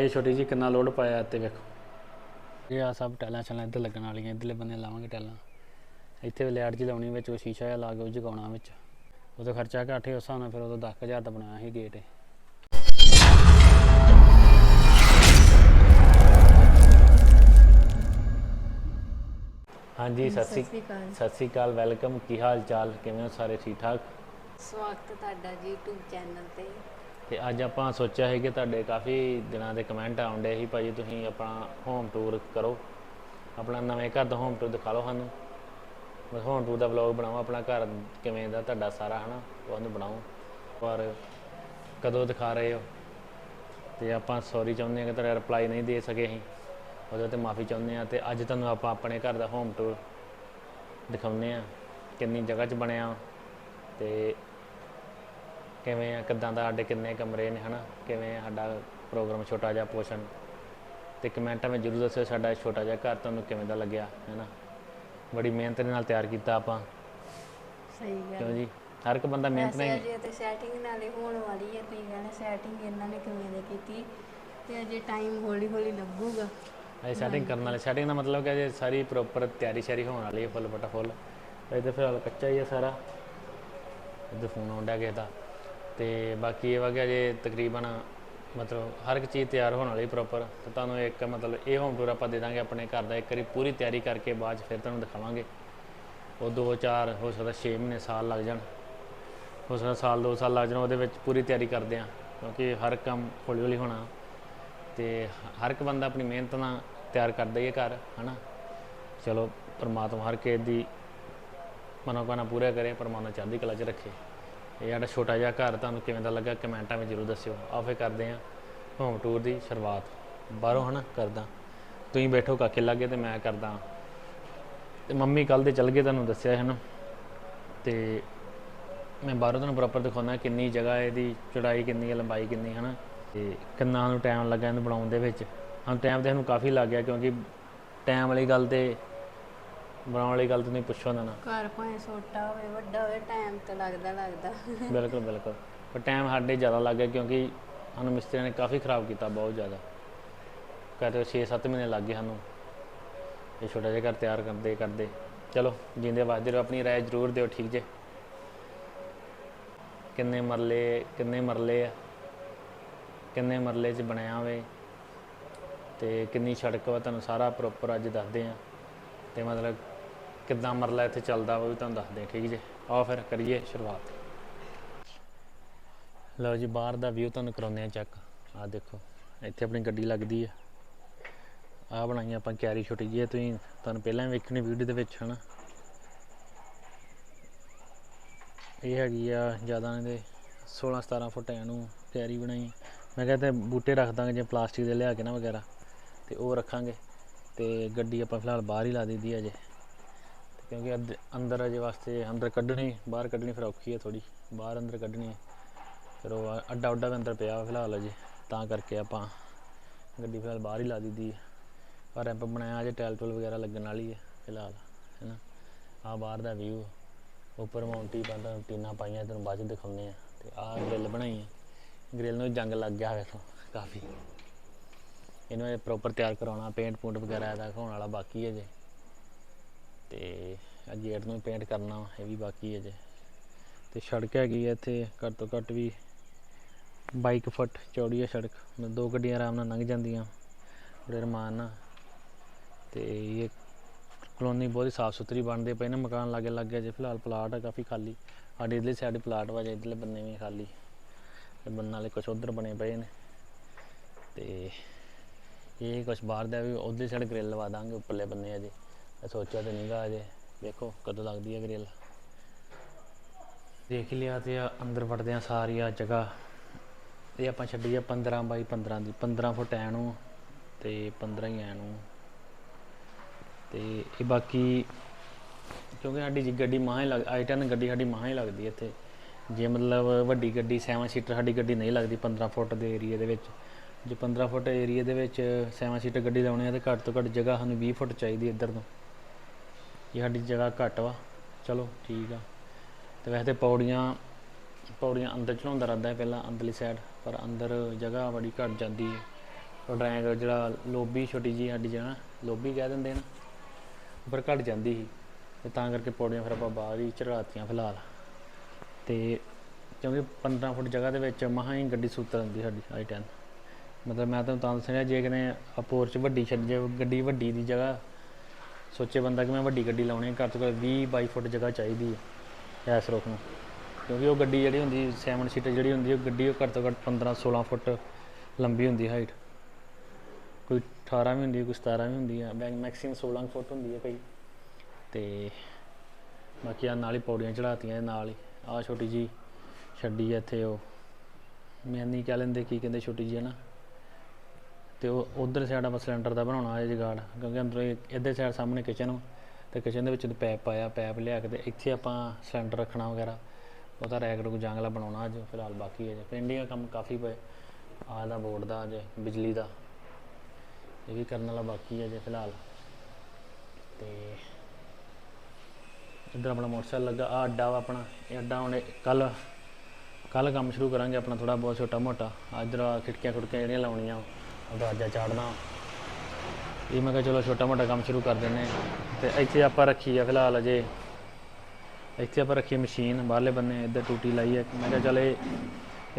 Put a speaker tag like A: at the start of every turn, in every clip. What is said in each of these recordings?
A: ਪਾਈ ਛੋਟੀ ਜੀ ਕਿੰਨਾ ਲੋਡ ਪਾਇਆ ਤੇ ਵੇਖੋ। ਇਹ ਆ ਸਭ ਟੈਲਾਂ ਚੱਲਾਂ ਇੱਧਰ ਲੱਗਣ ਵਾਲੀਆਂ ਇੱਧਰਲੇ ਬੰਨੇ ਲਾਵਾਂਗੇ ਟੈਲਾਂ ਇੱਥੇ ਵੀ ਲਾਈਟ ਜੀ ਲਾਉਣੀ ਵਿੱਚ ਉਹ ਸ਼ੀਸ਼ਾ ਜਿਹਾ ਲਾ ਕੇ ਉਹ ਜਗਾਉਣਾ ਵਿੱਚ। ਉਹਦਾ ਖਰਚਾ ਘੱਟ ਹੀ ਉਸ ਹਿਸਾਬ ਨਾਲ ਫਿਰ ਉਦੋਂ 10000 ਦਾ ਬਣਾਇਆ ਸੀ ਗੇਟ ਇਹ। ਹਾਂਜੀ ਸਤਿ
B: ਸਤਿ
A: ਸ੍ਰੀ
B: ਸ਼੍ਰੀ ਅਕਾਲ।
A: ਸਤਿ ਸ੍ਰੀ ਅਕਾਲ ਵੈਲਕਮ। ਕੀ ਹਾਲ ਚਾਲ? ਕਿਵੇਂ ਹੋ ਸਾਰੇ? ਠੀਕ ਠਾਕ
B: ਸਵਾਗਤ ਤੁਹਾਡਾ ਜੀ YouTube ਚੈਨਲ ਤੇ।
A: ਤੇ ਅੱਜ ਆਪਾਂ ਸੋਚਿਆ ਹੈ ਕਿ ਤੁਹਾਡੇ ਕਾਫੀ ਦਿਨਾਂ ਦੇ ਕਮੈਂਟ ਆਉਂਦੇ ਸੀ ਭਾਜੀ ਤੁਸੀਂ ਆਪਣਾ ਹੋਮ ਟੂਰ ਕਰੋ। ਆਪਣਾ ਨਵੇਂ ਘਰ ਦਾ ਹੋਮ ਟੂਰ ਦਿਖਾ ਲਓ ਸਾਨੂੰ। ਬਸ ਹੋਮ ਟੂਰ ਦਾ ਵਲੌਗ ਬਣਾਓ ਆਪਣਾ ਘਰ ਕਿਵੇਂ ਦਾ ਤੁਹਾਡਾ ਸਾਰਾ, ਹਨਾ? ਉਹਨੂੰ ਬਣਾਓ। ਪਰ ਕਦੋਂ ਦਿਖਾ ਰਹੇ ਹੋ? ਤੇ ਆਪਾਂ ਸੌਰੀ ਚਾਹੁੰਦੇ ਹਾਂ ਕਿ ਤੁਹਾਡਾ ਰਿਪਲਾਈ ਨਹੀਂ ਦੇ ਸਕੇ ਅਸੀਂ। ਉਹਦੇ ਤੇ ਮਾਫੀ ਚਾਹੁੰਦੇ ਹਾਂ ਤੇ ਅੱਜ ਤੁਹਾਨੂੰ ਆਪਾਂ ਆਪਣੇ ਘਰ ਦਾ ਹੋਮ ਟੂਰ ਦਿਖਾਉਂਦੇ ਆ ਕਿੰਨੀ ਜਗ੍ਹਾ 'ਚ ਬਣਿਆ। ਤੇ ਕਿਵੇਂ ਆ ਕਿੱਦਾਂ ਦਾ ਸਾਡੇ ਕਿੰਨੇ ਕਮਰੇ ਨੇ ਹਨਾ? ਕਿਵੇਂ ਆ ਸਾਡਾ ਪ੍ਰੋਗਰਾਮ ਛੋਟਾ ਜਿਹਾ ਪੋਸ਼ਨ? ਤੇ ਕਮੈਂਟਾਂ ਵਿੱਚ ਜਰੂਰ ਦੱਸਿਓ ਸਾਡਾ ਛੋਟਾ ਜਿਹਾ ਘਰ ਤੁਹਾਨੂੰ ਕਿਵੇਂ ਦਾ ਲੱਗਿਆ ਹੈਨਾ? ਬੜੀ ਮਿਹਨਤ ਨਾਲ ਤਿਆਰ ਕੀਤਾ ਆਪਾਂ।
B: ਸਹੀ
A: ਕਿਉਂ
B: ਗੱਲ
A: ਜੀ? ਹਰ ਇੱਕ ਬੰਦਾ ਮਿਹਨਤ ਨਾਲ
B: ਅਜੇ ਤੇ ਸੈਟਿੰਗ ਨਾਲੇ ਹੋਣ ਵਾਲੀ ਹੈ ਤੁਸੀਂ ਕਹਿੰਦੇ ਸੈਟਿੰਗ ਇਹਨਾਂ ਨੇ ਕਿਵੇਂ ਦੇ ਕੀਤੀ ਤੇ ਅਜੇ ਟਾਈਮ ਹੌਲੀ ਹੌਲੀ ਲੱਗੂਗਾ।
A: ਇਹ ਸੈਟਿੰਗ ਕਰਨ ਵਾਲੇ ਸੈਟਿੰਗ ਦਾ ਮਤਲਬ ਕਿ ਜੇ ਸਾਰੀ ਪ੍ਰੋਪਰ ਤਿਆਰੀ ਸ਼ੈਰੀ ਹੋਣ ਵਾਲੀ ਹੈ ਫੁੱਲ ਬਟਾ ਫੁੱਲ ਇਹ ਤੇ ਫਿਲਹਾਲ ਕੱਚਾ ਹੀ ਹੈ ਸਾਰਾ। ਇੱਧਰ ਫੋਨ ਆਉਂਦਾ ਕਿਸੇ ਦਾ। ਤੇ ਬਾਕੀ ਇਹ ਵਾ ਕਿ ਅਜੇ ਤਕਰੀਬਨ ਮਤਲਬ ਹਰ ਇੱਕ ਚੀਜ਼ ਤਿਆਰ ਹੋਣ ਵਾਲੀ ਪ੍ਰੋਪਰ ਤੇ ਤੁਹਾਨੂੰ ਇੱਕ ਮਤਲਬ ਇਹ ਹੋਮ ਟੂਰ ਆਪਾਂ ਦੇ ਦਾਂਗੇ ਆਪਣੇ ਘਰ ਦਾ, ਇੱਕ ਵਾਰੀ ਪੂਰੀ ਤਿਆਰੀ ਕਰਕੇ ਬਾਅਦ 'ਚ ਫਿਰ ਤੁਹਾਨੂੰ ਦਿਖਾਵਾਂਗੇ। ਉਹ 2 4 ਹੋ ਸਕਦਾ 6 ਮਹੀਨੇ, ਸਾਲ ਲੱਗ ਜਾਣ। ਹੋ ਸਕਦਾ ਸਾਲ 2 ਸਾਲ ਲੱਗ ਜਾਣ, ਉਹਦੇ ਵਿੱਚ ਪੂਰੀ ਤਿਆਰੀ ਕਰਦੇ ਆ, ਕਿਉਂਕਿ ਹਰ ਕੰਮ ਹੌਲੀ ਹੌਲੀ ਹੋਣਾ। ਤੇ ਹਰ ਇੱਕ ਬੰਦਾ ਆਪਣੀ ਮਿਹਨਤ ਨਾਲ ਤਿਆਰ ਕਰਦਾ ਹੀ ਹੈ ਘਰ, ਹਨਾ? ਚਲੋ, ਪਰਮਾਤਮਾ ਹਰ ਕੇ ਦੀ ਮਨੋਕਾਮਨਾ ਪੂਰਾ ਕਰੇ, ਪਰਮਾਤਮਾ ਚੜ੍ਹਦੀ ਕਲਾ 'ਚ ਰੱਖੇ। ਇਹ ਸਾਡਾ ਛੋਟਾ ਜਿਹਾ ਘਰ ਤੁਹਾਨੂੰ ਕਿਵੇਂ ਦਾ ਲੱਗਾ ਕਮੈਂਟਾਂ ਵਿੱਚ ਜ਼ਰੂਰ ਦੱਸਿਓ। ਆਓ ਫਿਰ ਕਰਦੇ ਹਾਂ ਹੋਮ ਟੂਰ ਦੀ ਸ਼ੁਰੂਆਤ। ਬਾਹਰੋਂ ਹਨਾ ਕਰਦਾ। ਤੁਸੀਂ ਬੈਠੋ ਕਾਕੇ ਲਾਗੇ ਤੇ ਮੈਂ ਕਰਦਾ। ਤੇ ਮੰਮੀ ਕੱਲ ਦੇ ਚੱਲ ਗਏ ਤੁਹਾਨੂੰ ਦੱਸਿਆ ਹੈ ਨਾ। ਤੇ ਮੈਂ ਬਾਹਰੋਂ ਤੁਹਾਨੂੰ ਪ੍ਰੋਪਰ ਦਿਖਾਉਣਾ ਕਿੰਨੀ ਜਗ੍ਹਾ ਇਹਦੀ, ਚੌੜਾਈ ਕਿੰਨੀ ਹੈ, ਲੰਬਾਈ ਕਿੰਨੀ ਹੈ ਨਾ ਤੇ ਕਿੰਨਾ ਨੂੰ ਟਾਈਮ ਲੱਗਾ ਇਹਨੂੰ ਬਣਾਉਣ ਦੇ ਵਿੱਚ। ਹਾਂ ਟਾਈਮ ਤੇ ਸਾਨੂੰ ਕਾਫੀ ਲੱਗ ਗਿਆ ਕਿਉਂਕਿ ਟਾਈਮ ਵਾਲੀ ਗੱਲ ਤੇ ਬਣਾਉਣ ਵਾਲੀ ਗੱਲ ਤੇ ਨਹੀਂ ਪੁੱਛੋ ਨਾ ਨਾ।
B: ਘਰ ਭਾਵੇਂ ਛੋਟਾ ਹੋਵੇ ਵੱਡਾ ਹੋਵੇ ਟਾਈਮ ਤਾਂ ਲੱਗਦਾ ਲੱਗਦਾ।
A: ਬਿਲਕੁਲ ਬਿਲਕੁਲ। ਪਰ ਟਾਈਮ ਸਾਡੇ ਜ਼ਿਆਦਾ ਲੱਗ ਗਿਆ ਕਿਉਂਕਿ ਸਾਨੂੰ ਮਿਸਤਰੀਆਂ ਨੇ ਕਾਫੀ ਖਰਾਬ ਕੀਤਾ ਬਹੁਤ ਜ਼ਿਆਦਾ। ਕਹਿੰਦੇ 6-7 ਮਹੀਨੇ ਲੱਗ ਗਏ ਸਾਨੂੰ। ਇਹ ਛੋਟਾ ਜਿਹਾ ਘਰ ਤਿਆਰ ਕਰਦੇ ਕਰਦੇ। ਚਲੋ ਜਿੰਦੇ ਵਾਜਦੇ ਰਹੋ ਆਪਣੀ ਰਾਏ ਜ਼ਰੂਰ ਦਿਓ ਠੀਕ ਜੇ? ਕਿੰਨੇ ਮਰਲੇ ਕਿੰਨੇ ਮਰਲੇ ਆ? ਕਿੰਨੇ ਮਰਲੇ 'ਚ ਬਣਿਆ ਹੋਵੇ ਤੇ ਕਿੰਨੀ ਸੜਕ ਵਾ ਤੁਹਾਨੂੰ ਸਾਰਾ ਪ੍ਰੋਪਰ ਅੱਜ ਦੱਸਦੇ ਆ। ਤੇ ਮਤਲਬ ਕਿੱਦਾਂ ਮਰਲਾ ਇੱਥੇ ਚੱਲਦਾ ਵਾ, ਉਹ ਵੀ ਤੁਹਾਨੂੰ ਦੱਸਦੇ ਆ, ਠੀਕ ਜੇ? ਆਓ ਫਿਰ, ਕਰੀਏ ਸ਼ੁਰੂਆਤ। ਲਓ ਜੀ, ਬਾਹਰ ਦਾ ਵਿਊ ਤੁਹਾਨੂੰ ਕਰਾਉਂਦੇ ਆ ਚੈੱਕ ਆਹ ਦੇਖੋ, ਇੱਥੇ ਆਪਣੀ ਗੱਡੀ ਲੱਗਦੀ ਹੈ ਆਹ ਬਣਾਈ ਆਪਾਂ ਕਿਆਰੀ ਛੋਟੀ ਜਿਹੀ ਤੁਸੀਂ ਤੁਹਾਨੂੰ ਪਹਿਲਾਂ ਵੀ ਵੇਖਣੀ ਵੀਡੀਓ ਦੇ ਵਿੱਚ, ਹਨਾ? ਇਹ ਹੈਗੀ ਆ, ਜ਼ਿਆਦਾ ਇਹਦੇ 16 17 ਫੁੱਟ ਇਹਨੂੰ ਕਿਆਰੀ ਬਣਾਈ। ਮੈਂ ਕਿਹਾ ਤੇ ਬੂਟੇ ਰੱਖ ਦਾਂਗੇ ਜੇ ਪਲਾਸਟਿਕ ਦੇ ਲਿਆ ਕੇ ਨਾ ਵਗੈਰਾ, ਤੇ ਉਹ ਰੱਖਾਂਗੇ। ਤੇ ਗੱਡੀ ਆਪਾਂ ਫਿਲਹਾਲ ਬਾਹਰ ਹੀ ਲਾ ਦਿੱਤੀ ਅਜੇ। ਤੇ ਕਿਉਂਕਿ ਅੱਧ- ਅੰਦਰ ਅਜੇ ਵਾਸਤੇ ਅੰਦਰ ਕੱਢਣੀ, ਬਾਹਰ ਕੱਢਣੀ ਫਿਰ ਔਖੀ ਹੈ ਥੋੜੀ ਬਾਹਰ ਅੰਦਰ ਕੱਢਣੀ ਹੈ ਫਿਰ ਉਹ ਅੱਡਾ ਉੱਡਾ ਵੀ ਅੰਦਰ ਪਿਆ ਵਾ ਫਿਲਹਾਲ ਅਜੇ। ਤਾਂ ਕਰਕੇ ਆਪਾਂ ਗੱਡੀ ਫਿਲਹਾਲ ਬਾਹਰ ਹੀ ਲਾ ਦਿੱਤੀ ਹੈ ਪਰ ਰੈਂਪ ਬਣਾਇਆ ਅਜੇ ਟੈਲ ਟੂਲ ਵਗੈਰਾ ਲੱਗਣ ਵਾਲੀ ਹੈ ਫਿਲਹਾਲ, ਹੈਨਾ। ਆ ਬਾਹਰ ਦਾ ਵਿਊ ਉੱਪਰ ਮਾਉਂਟੀ ਬੰਦਾ ਟੀਨਾ ਪਾਈਆਂ, ਤੈਨੂੰ ਬਾਅਦ ਚ ਦਿਖਾਉਂਦੇ ਆ। ਤੇ ਆਹ ਗ੍ਰਿਲ ਬਣਾਈ ਹੈ ਗ੍ਰਿਲ ਨੂੰ ਜੰਗ ਲੱਗ ਗਿਆ ਵੇਖੋ, ਕਾਫੀ। ਇਹਨੂੰ ਇਹ ਪ੍ਰੋਪਰ ਤਿਆਰ ਕਰਾਉਣਾ ਪੇਂਟ ਪੂੰਟ ਵਗੈਰਾ ਇਹਦਾ ਹੋਣ ਵਾਲਾ ਬਾਕੀ ਹੈ ਜੇ ਤੇ ਆ ਗੇਟ ਨੂੰ ਪੇਂਟ ਕਰਨਾ ਵਾ, ਇਹ ਵੀ ਬਾਕੀ ਹੈ ਜੇ। ਤੇ ਸੜਕ ਹੈਗੀ ਹੈ ਇੱਥੇ ਘੱਟ ਤੋਂ ਘੱਟ ਵੀ 22 ਫੁੱਟ ਚੌੜੀ ਹੈ ਸੜਕ। ਮਤਲਬ ਦੋ ਗੱਡੀਆਂ ਆਰਾਮ ਨਾਲ ਲੰਘ ਜਾਂਦੀਆਂ ਬੜੇ ਰਮਾਨ ਨਾਲ। ਤੇ ਇਹ ਕਲੋਨੀ ਬਹੁਤ ਹੀ ਸਾਫ਼ ਸੁਥਰੀ ਬਣਦੇ ਪਏ ਨੇ ਮਕਾਨ ਲਾਗੇ ਲੱਗੇ ਜੇ ਫਿਲਹਾਲ ਪਲਾਟ ਹੈ ਕਾਫੀ ਖਾਲੀ। ਸਾਡੇ ਇਧਰਲੀ ਸਾਈਡ ਪਲਾਟ ਵਾ ਜੇ ਇਧਰਲੇ ਬੰਨੇ ਵੀ ਖਾਲੀ। ਤੇ ਬੰਨ ਵਾਲੇ ਕੁਝ ਉਧਰ ਬਣੇ ਪਏ ਨੇ। ਤੇ ਇਹ ਕੁਝ ਬਾਹਰ ਦਾ ਵੀ ਉਧਰਲੀ ਸਾਈਡ ਗ੍ਰਿਲ ਲਵਾ ਦਾਂਗੇ ਉੱਪਰਲੇ ਬੰਨੇ ਅਜੇ ਇਹ ਸੋਚਿਆ ਤੇ ਨਹੀਂਗਾ ਅਜੇ। ਵੇਖੋ ਕਦੋਂ ਲੱਗਦੀ ਹੈ ਗ੍ਰਿਲ ਦੇਖ ਲਿਆ ਤੇ ਆ, ਅੰਦਰ ਵੜਦੇ ਆ ਸਾਰੀ ਆ ਜਗ੍ਹਾ। ਇਹ ਆਪਾਂ ਛੱਡੀ ਆ 15 ਬਾਈ 15 ਦੀ 15 ਫੁੱਟ ਐ ਨੂੰ ਤੇ 15 ਹੀ ਐ ਨੂੰ ਤੇ ਇਹ ਬਾਕੀ ਕਿਉਂਕਿ ਸਾਡੀ ਜੀ ਗੱਡੀ ਮਾਂ ਹੀ ਲੱਗ i10 ਗੱਡੀ ਸਾਡੀ ਮਾਂ ਹੀ ਲੱਗਦੀ ਇੱਥੇ। ਜੇ ਮਤਲਬ ਵੱਡੀ ਗੱਡੀ 7 ਸੀਟਰ ਸਾਡੀ ਗੱਡੀ ਨਹੀਂ ਲੱਗਦੀ 15 ਫੁੱਟ ਦੇ ਏਰੀਆ ਦੇ ਵਿੱਚ। ਜੇ 15 ਫੁੱਟ ਏਰੀਆ ਦੇ ਵਿੱਚ 7 ਸੀਟਰ ਗੱਡੀ ਲਾਉਣੀ ਹੈ ਤੇ ਘੱਟ ਤੋਂ ਘੱਟ ਜਗ੍ਹਾ ਸਾਨੂੰ 20 ਫੁੱਟ ਚਾਹੀਦੀ ਇੱਧਰ ਤੋਂ। ਕਿ ਸਾਡੀ ਜਗ੍ਹਾ ਘੱਟ ਵਾ। ਚਲੋ, ਠੀਕ ਆ। ਤੇ ਵੈਸੇ ਤੇ ਪੌੜੀਆਂ ਪੌੜੀਆਂ ਅੰਦਰ ਚੜਾਉਂਦਾ ਰਹਿੰਦਾ ਪਹਿਲਾਂ ਅੰਦਰਲੀ ਸਾਈਡ ਪਰ ਅੰਦਰ ਜਗ੍ਹਾ ਬੜੀ ਘੱਟ ਜਾਂਦੀ ਹੈ। ਉਹ ਡਰਾਇੰਗ ਜਿਹੜਾ ਲੋਬੀ ਛੋਟੀ ਜੀ ਸਾਡੀ ਜਗ੍ਹਾ, ਲੋਬੀ ਕਹਿ ਦਿੰਦੇ ਨਾ, ਉੱਪਰ ਘਟ ਜਾਂਦੀ ਸੀ। ਤੇ ਤਾਂ ਕਰਕੇ ਪੌੜੀਆਂ ਫਿਰ ਆਪਾਂ ਬਾਹਰ ਹੀ ਚੜਾਤੀਆਂ ਫਿਲਹਾਲ। ਤੇ ਕਿਉਂਕਿ 15 ਫੁੱਟ ਜਗ੍ਹਾ ਦੇ ਵਿੱਚ ਮਹਾਂ ਹੀ ਗੱਡੀ ਸੂਤਰ ਹੁੰਦੀ ਸਾਡੀ ਆਈ 10 ਮਤਲਬ ਮੈਂ ਤੁਹਾਨੂੰ ਤਾਂ ਦੱਸਿਆ ਜੇ ਕਿਨੇ ਅਪੋਰਚ ਵੱਡੀ ਛੱਡ ਜੇ ਗੱਡੀ ਵੱਡੀ ਦੀ ਜਗ੍ਹਾ ਸੋਚੇ ਬੰਦਾ ਕਿ ਮੈਂ ਵੱਡੀ ਗੱਡੀ ਲਾਉਣੀ ਹੈ, ਘੱਟ ਤੋਂ ਘੱਟ 20 22 ਫੁੱਟ ਜਗ੍ਹਾ ਚਾਹੀਦੀ ਹੈ ਐਸ ਰੁੱਖ ਨੂੰ। ਕਿਉਂਕਿ ਉਹ ਗੱਡੀ ਜਿਹੜੀ ਹੁੰਦੀ 7 ਸੀਟਰ ਜਿਹੜੀ ਹੁੰਦੀ ਉਹ ਗੱਡੀ ਉਹ ਘੱਟ ਤੋਂ ਘੱਟ 15 16 ਫੁੱਟ ਲੰਬੀ ਹੁੰਦੀ ਹਾਈਟ ਕੋਈ 18 ਵੀ ਹੁੰਦੀ ਕੋਈ 17 ਵੀ ਹੁੰਦੀ ਆ ਹੈ ਮੈਕਸਿਮਮ 16 ਫੁੱਟ ਹੁੰਦੀ ਹੈ ਕਈ ਤੇ ਬਾਕੀ ਆ ਨਾਲ ਹੀ ਪੌੜੀਆਂ ਚੜਾਤੀਆਂ ਨਾਲ ਹੀ। ਆ ਛੋਟੀ ਜੀ ਛੱਡੀ ਹੈ ਇੱਥੇ ਉਹ। ਮੈਂ ਨਹੀਂ ਕਹਿ ਲੈਂਦੇ ਕੀ ਕਹਿੰਦੇ ਛੋਟੀ ਜੀ ਹੈ ਨਾ। ਤੇ ਉਹ ਉਧਰ ਸਾਈਡ ਆਪਾਂ ਸਿਲੰਡਰ ਦਾ ਬਣਾਉਣਾ ਹੈ ਜਗਾੜ, ਕਿਉਂਕਿ ਅੰਦਰੋਂ ਇੱਧਰ ਸਾਈਡ ਸਾਹਮਣੇ ਕਿਚਨ ਤੇ ਕਿਚਨ ਦੇ ਵਿੱਚ ਪੈਪ ਪਾਇਆ ਪੈਪ ਲਿਆ ਕੇ ਤੇ ਇੱਥੇ ਆਪਾਂ ਸਿਲੰਡਰ ਰੱਖਣਾ ਵਗੈਰਾ, ਉਹਦਾ ਰੈਕ ਰੁਕ ਜੰਗਲਾ ਬਣਾਉਣਾ ਅੱਜ, ਫਿਲਹਾਲ ਬਾਕੀ ਹੈ ਜੇ। ਪੈਂਡਿੰਗ ਕੰਮ ਕਾਫੀ ਪਏ, ਆਹ ਦਾ ਬੋਰਡ ਦਾ ਅਜੇ, ਬਿਜਲੀ ਦਾ, ਇਹ ਵੀ ਕਰਨ ਵਾਲਾ ਬਾਕੀ ਹੈ ਜੇ ਫਿਲਹਾਲ। ਤੇ ਇੱਧਰ ਆਪਣਾ ਮੋਟਰਸਾਈਕਲ ਲੱਗਾ ਆ ਅੱਡਾ ਵਾ ਆਪਣਾ, ਇਹ ਅੱਡਾ ਹੁਣ ਕੱਲ ਕੱਲ ਕੰਮ ਸ਼ੁਰੂ ਕਰਾਂਗੇ ਆਪਣਾ ਥੋੜਾ ਬਹੁਤ ਛੋਟਾ ਮੋਟਾ ਇੱਧਰ ਖਿੜਕੀਆਂ ਖੁੜਕੀਆਂ ਜਿਹੜੀਆਂ ਲਾਉਣੀਆਂ ਉਹ ਦਰਵਾਜ਼ਾ ਚਾੜਨਾ। ਇਹ ਮੈਂ ਕਿਹਾ ਚਲੋ ਛੋਟਾ ਮੋਟਾ ਕੰਮ ਸ਼ੁਰੂ ਕਰ ਦਿੰਨੇ ਹਾਂ। ਤੇ ਇੱਥੇ ਆਪਾਂ ਰੱਖੀ ਆ ਫਿਲਹਾਲ ਅਜੇ। ਇੱਥੇ ਆਪਾਂ ਰੱਖੀ ਮਸ਼ੀਨ, ਬਾਹਰਲੇ ਬੰਨੇ ਇੱਧਰ ਟੂਟੀ ਲਾਈ ਹੈ ਮੈਂ ਕਿਹਾ ਚੱਲ ਇਹ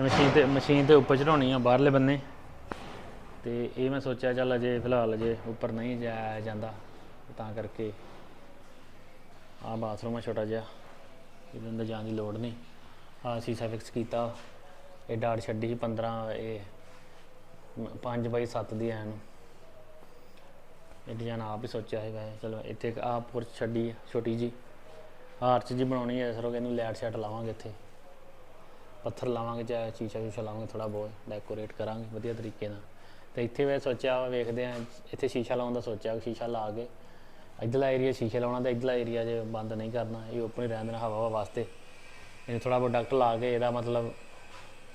A: ਮਸ਼ੀਨ ਤੇ ਮਸ਼ੀਨ ਤੇ ਉੱਪਰ ਚੜਾਉਣੀ ਆ ਬਾਹਰਲੇ ਬੰਨੇ। ਤੇ ਇਹ ਮੈਂ ਸੋਚਿਆ ਚੱਲ ਅਜੇ ਫਿਲਹਾਲ ਅਜੇ ਉੱਪਰ ਨਹੀਂ ਜਾਇਆ ਜਾਂਦਾ। ਤਾਂ ਕਰਕੇ ਆ ਬਾਥਰੂਮ ਆ ਛੋਟਾ ਜਿਹਾ। ਇਹਦੇ ਅੰਦਰ ਜਾਣ ਦੀ ਲੋੜ ਨਹੀਂ। ਆ ਸੀਸਾ ਫਿਕਸ ਕੀਤਾ। ਇਹ ਡਾੜ ਛੱਡੀ ਸੀ 15 ਇਹ 5 ਬਾਈ 7 ਦੀ ਐਨ। ਇਹ ਡਿਜ਼ਾਈਨ ਆਪ ਹੀ ਸੋਚਿਆ ਸੀ ਵੈਸੇ ਚਲੋ ਇੱਥੇ ਇੱਕ ਆ ਪੁਰ ਛੱਡੀ ਹੈ, ਛੋਟੀ ਜੀ ਆਰਚ ਜੀ ਬਣਾਉਣੀ ਹੈ ਸਰੋਂ ਇਹਨੂੰ ਲੈਟ ਸ਼ੈਟ ਲਾਵਾਂਗੇ ਇੱਥੇ। ਪੱਥਰ ਲਾਵਾਂਗੇ ਚਾਹੇ ਸ਼ੀਸ਼ਾ ਸ਼ੂਸ਼ਾ ਲਾਵਾਂਗੇ ਥੋੜਾ ਬਹੁਤ ਡੈਕੋਰੇਟ ਕਰਾਂਗੇ ਵਧੀਆ ਤਰੀਕੇ ਨਾਲ। ਤੇ ਇੱਥੇ ਮੈਂ ਸੋਚਿਆ ਵਾ, ਵੇਖਦੇ ਆ ਇੱਥੇ ਸ਼ੀਸ਼ਾ ਲਾਉਣ ਦਾ ਸੋਚਿਆ ਸ਼ੀਸ਼ਾ ਲਾ ਕੇ। ਇੱਧਰਲਾ ਏਰੀਆ ਸ਼ੀਸ਼ੇ ਲਾਉਣਾ ਤੇ ਇੱਧਰਲਾ ਏਰੀਆ ਜੇ ਬੰਦ ਨਹੀਂ ਕਰਨਾ ਇਹ ਓਪਨ ਹੀ ਰਹਿਣ ਦੇਣਾ ਹਵਾ ਹਵਾ ਵਾਸਤੇ। ਇਹ ਥੋੜਾ ਬਹੁਤ ਡਕਟ ਲਾ ਕੇ ਇਹਦਾ ਮਤਲਬ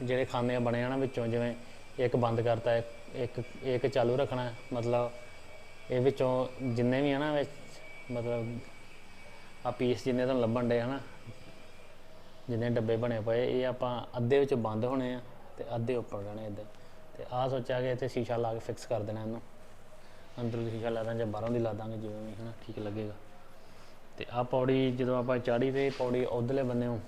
A: ਜਿਹੜੇ ਖਾਨੇ ਬਣੇ ਆ ਨਾ ਵਿੱਚੋਂ ਜਿਵੇਂ ਇੱਕ ਬੰਦ ਕਰਤਾ, ਇੱਕ ਇੱਕ ਚਾਲੂ ਰੱਖਣਾ, ਮਤਲਬ ਇਹ ਵਿੱਚੋਂ ਜਿੰਨੇ ਵੀ ਆ ਨਾ ਵਿੱਚ, ਮਤਲਬ ਆ ਪੀਸ ਜਿੰਨੇ ਤੁਹਾਨੂੰ ਲੱਭਣ ਡੇ ਹਨਾ ਜਿੰਨੇ ਡੱਬੇ ਬਣੇ ਪਏ, ਇਹ ਆਪਾਂ ਅੱਧੇ ਵਿੱਚ ਬੰਦ ਹੋਣੇ ਆ ਤੇ ਅੱਧੇ ਉੱਪਰ ਰਹਿਣੇ ਇੱਧਰ। ਤੇ ਆਹ ਸੋਚਿਆ ਕਿ ਇੱਥੇ ਸ਼ੀਸ਼ਾ ਲਾ ਕੇ ਫਿਕਸ ਕਰ ਦੇਣਾ ਇਹਨੂੰ। ਅੰਦਰੋਂ ਸ਼ੀਸ਼ਾ ਲਾ ਦਾਂਗੇ ਜਾਂ ਬਾਹਰੋਂ ਦੀ ਲਾ ਦਾਂਗੇ, ਜਿਵੇਂ ਵੀ, ਹਨਾ, ਠੀਕ ਲੱਗੇਗਾ। ਤੇ ਆਹ ਪੌੜੀ ਜਦੋਂ ਆਪਾਂ ਚਾੜੀ ਤੇ ਪੌੜੀ ਉਧਰਲੇ ਬੰਨੇ ਨੂੰ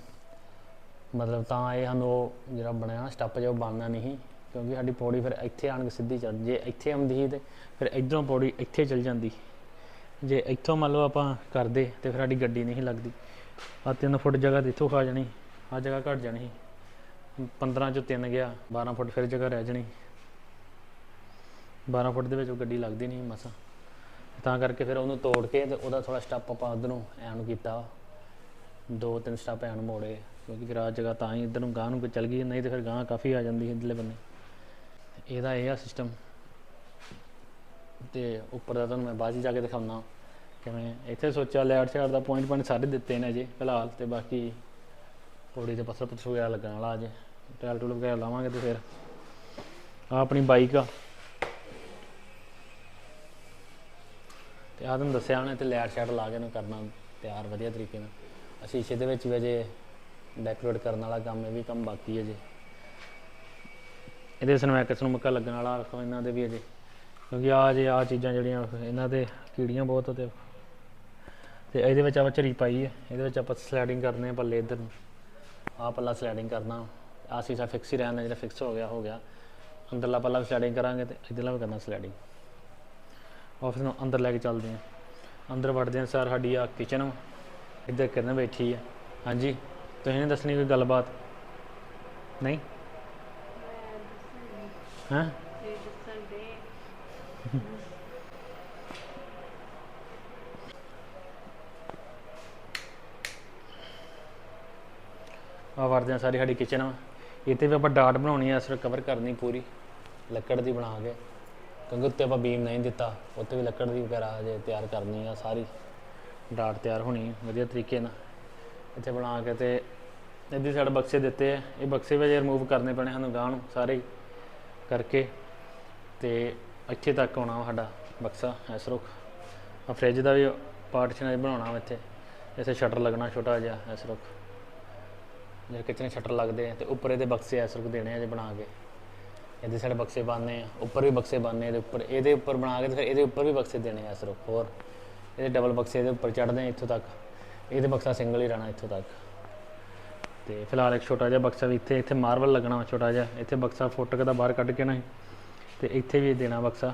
A: ਮਤਲਬ ਤਾਂ ਇਹ ਸਾਨੂੰ ਉਹ ਜਿਹੜਾ ਬਣਿਆ ਨਾ ਸਟੈਪ ਜਿਹਾ ਬਣਨਾ ਨਹੀਂ ਕਿਉਂਕਿ ਸਾਡੀ ਪੌੜੀ ਫਿਰ ਇੱਥੇ ਆਣ ਕੇ ਸਿੱਧੀ ਚੱਲ ਜੇ ਇੱਥੇ ਆਉਂਦੀ ਸੀ ਤੇ ਫਿਰ ਇਧਰੋਂ ਪੌੜੀ ਇੱਥੇ ਚੱਲ ਜਾਂਦੀ। ਜੇ ਇੱਥੋਂ ਮੰਨ ਲਓ ਆਪਾਂ ਕਰਦੇ ਤੇ ਫਿਰ ਸਾਡੀ ਗੱਡੀ ਨਹੀਂ ਲੱਗਦੀ। ਆ 3 ਫੁੱਟ ਜਗ੍ਹਾ ਤੇ ਇੱਥੋਂ ਖਾ ਜਾਣੀ ਆ ਜਗ੍ਹਾ ਘਟ ਜਾਣੀ 15 ਚੋਂ 3 ਗਿਆ 12 ਫੁੱਟ ਫਿਰ ਜਗ੍ਹਾ ਰਹਿ ਜਾਣੀ। 12 ਫੁੱਟ ਦੇ ਵਿੱਚ ਉਹ ਗੱਡੀ ਲੱਗਦੀ ਨਹੀਂ ਮਸਾ। ਤਾਂ ਕਰਕੇ ਫਿਰ ਉਹਨੂੰ ਤੋੜ ਕੇ ਤੇ ਉਹਦਾ ਥੋੜਾ ਸਟੈਪ ਆਪਾਂ ਉਧਰ ਨੂੰ ਐਂ ਨੂੰ ਕੀਤਾ। ਦੋ ਤਿੰਨ ਸਟੈਪ ਐਂ ਨੂੰ ਮੋੜੇ, ਕਿਉਂਕਿ ਫਿਰ ਆ ਜਗ੍ਹਾ ਤਾਂ ਹੀ ਇੱਧਰ ਨੂੰ ਗਾਂ ਨੂੰ ਚੱਲ ਗਈ, ਨਹੀਂ ਤੇ ਫਿਰ ਗਾਂ ਕਾਫੀ ਆ ਜਾਂਦੀ ਹੈ ਇੱਧਰਲੇ ਬੰਨੇ। ਇਹਦਾ ਇਹ ਆ ਸਿਸਟਮ ਤੇ ਉੱਪਰ ਦਾ ਤੁਹਾਨੂੰ ਮੈਂ ਬਾਅਦ 'ਚ ਜਾ ਕੇ ਦਿਖਾਉਣਾ ਕਿਵੇਂ ਇੱਥੇ ਸੋਚਿਆ ਲੈਟ ਸ਼ਾਟ ਦਾ ਪੁਆਇੰਟ ਪੁਆਇੰਟ ਸਾਰੇ ਦਿੱਤੇ ਨੇ ਅਜੇ ਫਿਲਹਾਲ ਤੇ ਬਾਕੀ ਪੌੜੀ ਤੇ ਪੱਥਰ ਪੁੱਥਰ ਵਗੈਰਾ ਲੱਗਣ ਵਾਲਾ ਅਜੇ। ਟੈਲ ਟੂਲ ਵਗੈਰਾ ਲਾਵਾਂਗੇ ਤੇ ਫਿਰ ਆ ਆਪਣੀ ਬਾਈਕ ਆ। ਤੇ ਆ ਤੁਹਾਨੂੰ ਦੱਸਿਆ ਉਹਨੇ ਤੇ ਲੈਟ ਸ਼ਾਟ ਲਾ ਕੇ ਇਹਨੂੰ ਕਰਨਾ ਤਿਆਰ ਵਧੀਆ ਤਰੀਕੇ ਨਾਲ। ਆ ਸ਼ੀਸ਼ੇ ਦੇ ਵਿੱਚ ਵੀ ਅਜੇ ਡੈਕੋਰੇਟ ਕਰਨ ਵਾਲਾ ਕੰਮ, ਇਹ ਵੀ ਕੰਮ ਬਾਕੀ ਹੈ ਜੇ ਇਹਦੇ ਸਨਮੈਕਸ ਨੂੰ ਮੱਕਾ ਲੱਗਣ ਵਾਲਾ ਰੱਖੋ ਇਹਨਾਂ ਦੇ ਵੀ ਅਜੇ। ਕਿਉਂਕਿ ਆ ਜੇ ਆ ਚੀਜ਼ਾਂ ਜਿਹੜੀਆਂ ਇਹਨਾਂ ਦੇ ਕੀੜੀਆਂ ਬਹੁਤ ਤੇ ਤੇ ਇਹਦੇ ਵਿੱਚ ਆਪਾਂ ਝਰੀ ਪਾਈ ਹੈ ਇਹਦੇ ਵਿੱਚ ਆਪਾਂ ਸਲਾਈਡਿੰਗ ਕਰਨੇ ਆ ਪੱਲੇ ਇੱਧਰ ਨੂੰ। ਆਹ ਪੱਲਾ ਸਲਾਈਡਿੰਗ ਕਰਨਾ। ਆ ਸੀਸਾ ਫਿਕਸ ਹੀ ਰਹਿਣਾ ਜਿਹੜਾ ਫਿਕਸ ਹੋ ਗਿਆ ਹੋ ਗਿਆ। ਅੰਦਰਲਾ ਪੱਲਾ ਵੀ ਸਲਾਈਡਿੰਗ ਕਰਾਂਗੇ ਤੇ ਇੱਧਰਲਾ ਵੀ ਕਰਨਾ ਸਲਾਈਡਿੰਗ ਆਫਿਸ ਨੂੰ ਅੰਦਰ ਲੈ ਕੇ ਚੱਲਦੇ ਹਾਂ ਅੰਦਰ ਵੜਦੇ ਹਾਂ ਸਰ ਸਾਡੀ ਆ ਕਿਚਨ ਇੱਧਰ ਕਿਰਨ ਬੈਠੀ ਆ। ਹਾਂਜੀ, ਤੁਸੀਂ ਨਹੀਂ ਦੱਸਣੀ ਕੋਈ ਗੱਲਬਾਤ? ਨਹੀਂ? ਹਾਂ
B: ਇਹ ਦੱਸਣ
A: ਆ ਸਾਰੀ ਸਾਡੀ ਕਿਚਨ ਵਾ ਇੱਥੇ ਵੀ ਆਪਾਂ ਡਾਟ ਬਣਾਉਣੀ ਆ, ਇਸ ਕਵਰ ਕਰਨੀ ਪੂਰੀ। ਲੱਕੜ ਦੀ ਬਣਾ ਕੇ। ਕਿਉਂਕਿ ਉੱਤੇ ਆਪਾਂ ਬੀਮ ਨਹੀਂ ਦਿੱਤਾ, ਉੱਤੇ ਵੀ ਲੱਕੜ ਦੀ ਵਗੈਰਾ ਹਜੇ ਤਿਆਰ ਕਰਨੀ ਆ, ਸਾਰੀ ਡਾਟ ਤਿਆਰ ਹੋਣੀ ਵਧੀਆ ਤਰੀਕੇ ਨਾਲ। ਇੱਥੇ ਬਣਾ ਕੇ ਤੇ, ਇੱਦੀ ਸਾਈਡ ਬਕਸੇ ਦਿੱਤੇ ਆ। ਇਹ ਬਕਸੇ ਵੀ ਰਿਮੂਵ ਕਰਨੇ ਪੈਣੇ ਸਾਨੂੰ ਗਾਹ ਨੂੰ, ਸਾਰੇ ਹੀ। ਕਰਕੇ ਤੇ ਇੱਥੇ ਤੱਕ ਆਉਣਾ ਵਾ ਸਾਡਾ ਬਕਸਾ, ਇਸ ਰੁੱਖ। ਆ ਫ੍ਰਿਜ ਦਾ ਵੀ ਪਾਰਟੀਸ਼ਨ ਬਣਾਉਣਾ ਵਾ ਇੱਥੇ। ਇੱਥੇ ਸ਼ਟਰ ਲੱਗਣਾ ਛੋਟਾ ਜਿਹਾ, ਇਸ ਰੁੱਖ। ਜੇ ਕਿਚਨ ਸ਼ਟਰ ਲੱਗਦੇ ਆ ਤੇ ਉੱਪਰ ਇਹਦੇ ਬਕਸੇ ਐਸ ਰੁਕ ਦੇਣੇ ਆ ਜੇ ਬਣਾ ਕੇ। ਇਹਦੇ ਸਾਡੇ ਬਕਸੇ ਬਣਨੇ ਆ, ਉੱਪਰ ਵੀ ਬਕਸੇ ਬਣਨੇ ਇਹਦੇ ਉੱਪਰ ਇਹਦੇ ਉੱਪਰ ਬਣਾ ਕੇ ਤੇ ਫਿਰ ਇਹਦੇ ਉੱਪਰ ਵੀ ਬਕਸੇ ਦੇਣੇ ਆ ਸਿਰਫ ਹੋਰ, ਇਹਦੇ ਡਬਲ ਬਕਸੇ ਇਹਦੇ ਉੱਪਰ ਚੜ੍ਹਦੇ ਆ ਇੱਥੋਂ ਤੱਕ। ਇਹਦੇ ਬਕਸਾ ਸਿੰਗਲ ਹੀ ਰਹਿਣਾ ਇੱਥੋਂ ਤੱਕ। ਤੇ ਫਿਲਹਾਲ ਇੱਕ ਛੋਟਾ ਜਿਹਾ ਬਕਸਾ ਵੀ ਇੱਥੇ ਇੱਥੇ ਮਾਰਬਲ ਲੱਗਣਾ ਵਾ ਛੋਟਾ ਜਿਹਾ। ਇੱਥੇ ਬਕਸਾ ਫੁੱਟ ਕੇ ਦਾ ਬਾਹਰ ਕੱਢ ਕੇ ਨਾ ਸੀ ਤੇ ਇੱਥੇ ਵੀ ਦੇਣਾ ਬਕਸਾ।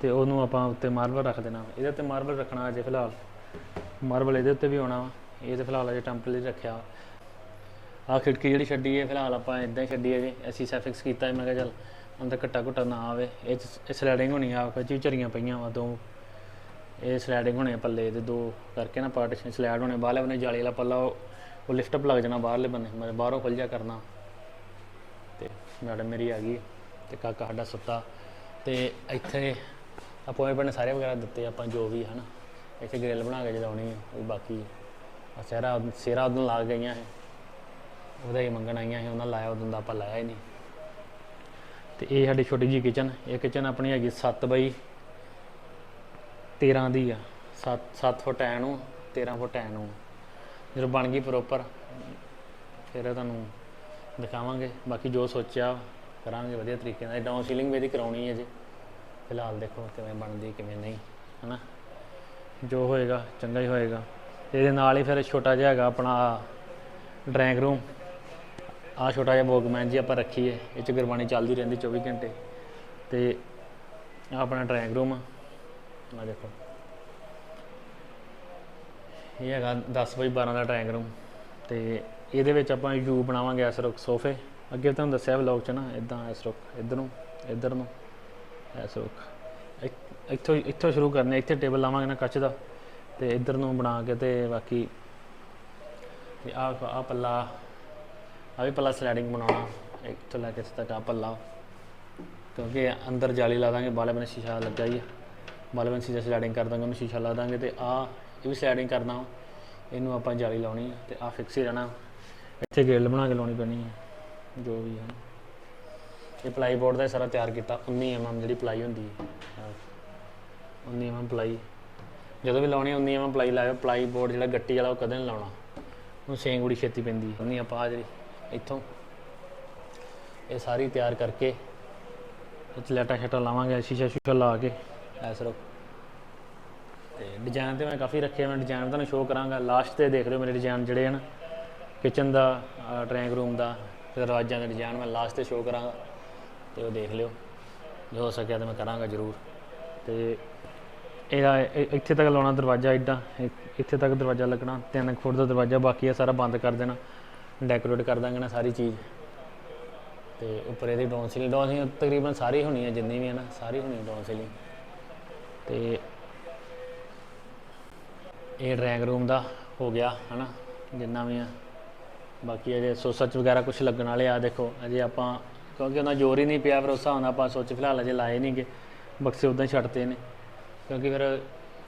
A: ਤੇ ਉਹਨੂੰ ਆਪਾਂ ਉੱਤੇ ਮਾਰਬਲ ਰੱਖ ਦੇਣਾ। ਇਹਦੇ ਉੱਤੇ ਮਾਰਬਲ ਰੱਖਣਾ ਅਜੇ ਫਿਲਹਾਲ। ਮਾਰਬਲ ਇਹਦੇ ਉੱਤੇ ਵੀ ਆਉਣਾ ਵਾ। ਇਹ ਤੇ ਫਿਲਹਾਲ ਅਜੇ ਟੈਂਪਰੇਰੀ ਰੱਖਿਆ ਆ ਖਿੜਕੀ ਜਿਹੜੀ ਛੱਡੀ ਹੈ, ਫਿਲਹਾਲ ਆਪਾਂ ਇਦਾਂ ਹੀ ਛੱਡੀ ਹੈ ਜੀ। ਅਸੀਂ ਫਿਕਸ ਕੀਤਾ ਹੈ, ਮੈਂ ਕਿਹਾ ਚੱਲ ਅੰਦਰ ਘੱਟਾ ਘੁੱਟਾ ਨਾ ਆਵੇ। ਇਹ 'ਚ ਸਲਾਈਡਿੰਗ ਹੋਣੀ ਆ ਕੁਝ ਝਰੀਆਂ ਪਈਆਂ ਵਾ ਦੋ। ਇਹ ਸਲੈਡਿੰਗ ਹੋਣੇ ਆ ਪੱਲੇ ਦੇ ਦੋ ਕਰਕੇ ਨਾ ਪਾਰਟੀਸ਼ਨ ਸਲੈਡ ਹੋਣੇ। ਬਾਹਰਲੇ ਬੰਨੇ ਜਾਲੀ ਵਾਲਾ ਪੱਲਾ ਉਹ ਲਿਫਟ ਅਪ ਲੱਗ ਜਾਣਾ ਬਾਹਰਲੇ ਬੰਨੇ, ਮੈਂ ਬਾਹਰੋਂ ਖੁੱਲ ਜਾ ਕਰਨਾ। ਤੇ ਮੈਡਮ ਮੇਰੀ ਆ ਗਈ, ਤੇ ਕਾਕਾ ਸਾਡਾ ਸੁੱਤਾ। ਤੇ ਇੱਥੇ ਅਪੋਇੰਟਮੈਂਟ ਸਾਰੇ ਵਗੈਰਾ ਦਿੱਤੇ ਆਪਾਂ, ਜੋ ਵੀ, ਹਨ। ਇੱਥੇ ਗ੍ਰਿਲ ਬਣਾ ਕੇ ਜਲਾਉਣੀ ਹੈ ਉਹ ਬਾਕੀ ਆ। ਸੇਰਾ ਸੇਰਾ ਉਦੋਂ ਲਾ ਗਈਆਂ ਹੈ ਉਹਦਾ ਹੀ ਮੰਗਣ ਆਈਆਂ ਸੀ, ਉਹਨਾਂ ਲਾਇਆ, ਉਦੋਂ ਦਾ ਆਪਾਂ ਲਾਇਆ ਹੀ ਨਹੀਂ। ਤੇ ਇਹ ਸਾਡੀ ਛੋਟੀ ਜੀ ਕਿਚਨ ਇਹ ਕਿਚਨ ਆਪਣੀ ਹੈਗੀ 7 ਬਾਈ 13 ਦੀ ਆ। 7 7 ਫੁੱਟ ਐ ਨੂੰ 13 ਫੁੱਟ ਐ ਨੂੰ ਜਦੋਂ ਬਣ ਗਈ ਪ੍ਰੋਪਰ ਫਿਰ ਤੁਹਾਨੂੰ ਦਿਖਾਵਾਂਗੇ। ਬਾਕੀ ਜੋ ਸੋਚਿਆ ਕਰਾਂਗੇ ਵਧੀਆ ਤਰੀਕੇ ਨਾਲ। ਡਾਊਨ ਸੀਲਿੰਗ ਵੀ ਇਹਦੀ ਕਰਾਉਣੀ ਹੈ ਜੀ। ਫਿਲਹਾਲ ਦੇਖੋ ਕਿਵੇਂ ਬਣਦੀ, ਕਿਵੇਂ ਨਹੀਂ, ਹਨਾ? ਜੋ ਹੋਏਗਾ, ਚੰਗਾ ਹੀ ਹੋਏਗਾ। ਇਹਦੇ ਨਾਲ ਹੀ ਫਿਰ ਛੋਟਾ ਜਿਹਾ ਹੈਗਾ ਆਪਣਾ ਡਰਾਇੰਗ ਰੂਮ ਆ ਛੋਟਾ ਜਿਹਾ ਬੋਗਮੈਨ ਜੀ ਆਪਾਂ ਰੱਖੀਏ। ਇਹ ਚ ਗੁਰਬਾਣੀ ਚੱਲਦੀ ਰਹਿੰਦੀ 24 ਘੰਟੇ। ਤੇ ਆਹ ਆਪਣਾ ਡਰਾਇੰਗ ਰੂਮ ਆ ਆਹ ਦੇਖੋ। ਇਹ ਹੈਗਾ 10 ਬਾਈ 12 ਦਾ ਡਰਾਇੰਗ ਰੂਮ ਤੇ ਇਹਦੇ ਵਿੱਚ ਆਪਾਂ ਯੂ ਬਣਾਵਾਂਗੇ ਇਸ ਰੁਕ ਸੋਫੇ। ਅੱਗੇ ਤੁਹਾਨੂੰ ਦੱਸਿਆ ਵਲੌਗ ਚ ਨਾ ਇਦਾਂ ਇਸ ਰੁਕ ਇੱਧਰ ਨੂੰ ਇੱਧਰ ਨੂੰ ਇਸ ਰੁਕ ਇ- ਇੱਥੋਂ ਇੱਥੋਂ ਸ਼ੁਰੂ ਕਰਨੇ, ਇੱਥੇ ਟੇਬਲ ਲਾਵਾਂਗੇ ਨਾ ਕੱਚ ਦਾ ਤੇ ਇੱਧਰ ਨੂੰ ਬਣਾ ਕੇ ਤੇ ਬਾਕੀ ਤੇ ਆ ਆ ਪੱਲਾ ਆ ਵੀ ਪੱਲਾ ਸਲਾਈਡਿੰਗ ਬਣਾਉਣਾ, ਇੱਥੋਂ ਲੈ ਕੇ ਇੱਥੇ ਤੱਕ ਆ ਪੱਲਾ। ਕਿਉਂਕਿ ਅੰਦਰ ਜਾਲੀ ਲਾ ਦਾਂਗੇ ਬਾਲੇ ਬਨੇ ਸ਼ੀਸ਼ਾ ਲੱਗਾ ਹੀ ਆ। ਬਾਲੇ ਬਨੇ ਸ਼ੀਸ਼ਾ ਸਲਾਈਡਿੰਗ ਕਰ ਦਾਂਗੇ, ਉਹਨੂੰ ਸ਼ੀਸ਼ਾ ਲਾ ਦਾਂਗੇ ਤੇ ਆ ਇਹ ਵੀ ਸਲਾਈਡਿੰਗ ਕਰਨਾ ਵਾ। ਇਹਨੂੰ ਆਪਾਂ ਜਾਲੀ ਲਾਉਣੀ ਆ ਤੇ ਆ ਫਿਕਸ ਹੀ ਰਹਿਣਾ। ਇੱਥੇ ਗੇਲ ਬਣਾ ਕੇ ਲਾਉਣੀ ਪੈਣੀ ਹੈ ਜੋ ਵੀ ਹੈ ਇਹ ਪਲਾਈ ਬੋਰਡ ਦਾ ਹੀ ਸਾਰਾ ਤਿਆਰ ਕੀਤਾ 19 mm ਜਿਹੜੀ ਪਲਾਈ ਹੁੰਦੀ ਹੈ ਆਹ 19 mm ਪਲਾਈ ਜਦੋਂ ਵੀ ਲਾਉਣੀ 19 mm ਪਲਾਈ ਲਾਇਓ। ਪਲਾਈ ਬੋਰਡ ਜਿਹੜਾ ਗੱਟੀ ਵਾਲਾ ਉਹ ਕਦੇ ਨਹੀਂ ਲਾਉਣਾ। ਉਹ ਸੇਂਗੂੜੀ ਛੇਤੀ ਪੈਂਦੀ ਹੈ ਨਹੀਂ ਆਪਾਂ ਆਹ ਜਿਹੜੀ ਇੱਥੋਂ ਇਹ ਸਾਰੀ ਤਿਆਰ ਕਰਕੇ ਇਹ 'ਚ ਲਾਈਟਾਂ ਲਾਵਾਂਗੇ ਸ਼ੀਸ਼ਾ ਸ਼ੂਸ਼ਾ ਲਾ ਕੇ। ਐਸ ਰੋ ਤੇ ਡਿਜ਼ਾਈਨ ਤੇ ਮੈਂ ਕਾਫੀ ਰੱਖੇ ਮੈਂ ਡਿਜ਼ਾਈਨ ਤੁਹਾਨੂੰ ਸ਼ੋਅ ਕਰਾਂਗਾ। ਲਾਸਟ ਤੇ ਦੇਖ ਲਿਓ ਮੇਰੇ ਡਿਜ਼ਾਈਨ ਜਿਹੜੇ ਹਨ ਕਿਚਨ ਦਾ ਡਰਾਇੰਗ ਰੂਮ ਦਾ, ਤੇ ਦਰਵਾਜ਼ਿਆਂ ਦਾ ਡਿਜ਼ਾਈਨ ਮੈਂ ਲਾਸਟ ਤੇ ਸ਼ੋਅ ਕਰਾਂਗਾ। ਤੇ ਉਹ ਦੇਖ ਲਿਓ। ਜੇ ਹੋ ਸਕਿਆ ਤਾਂ ਮੈਂ ਕਰਾਂਗਾ ਜ਼ਰੂਰ। ਤੇ ਇਹਦਾ ਇੱਥੇ ਤੱਕ ਲਾਉਣਾ ਦਰਵਾਜ਼ਾ ਇੱਦਾਂ। ਇੱਥੇ ਤੱਕ ਦਰਵਾਜ਼ਾ ਲੱਗਣਾ। 3 ਫੁੱਟ ਦਾ ਦਰਵਾਜ਼ਾ, ਬਾਕੀ ਇਹ ਸਾਰਾ ਬੰਦ ਕਰ ਦੇਣਾ। ਡੈਕੋਰੇਟ ਕਰ ਦਾਂਗੇ ਨਾ ਸਾਰੀ ਚੀਜ਼। ਤੇ ਉੱਪਰ ਇਹਦੀ ਡਾਊਨ ਸੀਲਿੰਗ ਡਾਊਨ ਤਕਰੀਬਨ ਸਾਰੀ ਹੋਣੀ ਹੈ ਜਿੰਨੀ ਵੀ ਹੈ ਨਾ, ਸਾਰੀ ਹੋਣੀ ਹੈ ਸੀਲਿੰਗ ਤੇ ਇਹ ਡਰਾਇੰਗ ਰੂਮ ਦਾ ਹੋ ਗਿਆ, ਹਨਾ? ਜਿੰਨਾ ਵੀ ਆ। ਬਾਕੀ ਅਜੇ ਸੋਸਚ ਵਗੈਰਾ ਕੁਝ ਲੱਗਣ ਵਾਲੇ ਆ, ਦੇਖੋ, ਅਜੇ ਆਪਾਂ, ਕਿਉਂਕਿ ਉਹਨਾਂ ਜ਼ੋਰ ਹੀ ਨਹੀਂ ਪਿਆ ਫਿਰ ਉਸ ਹਿਸਾਬ ਨਾਲ ਆਪਾਂ ਸੋਚ ਫਿਲਹਾਲ ਅਜੇ ਲਾਏ ਨਹੀਂਗੇ ਬਕਸੇ ਉਦਾਂ ਹੀ ਛੱਡਤੇ ਨੇ। ਕਿਉਂਕਿ ਫਿਰ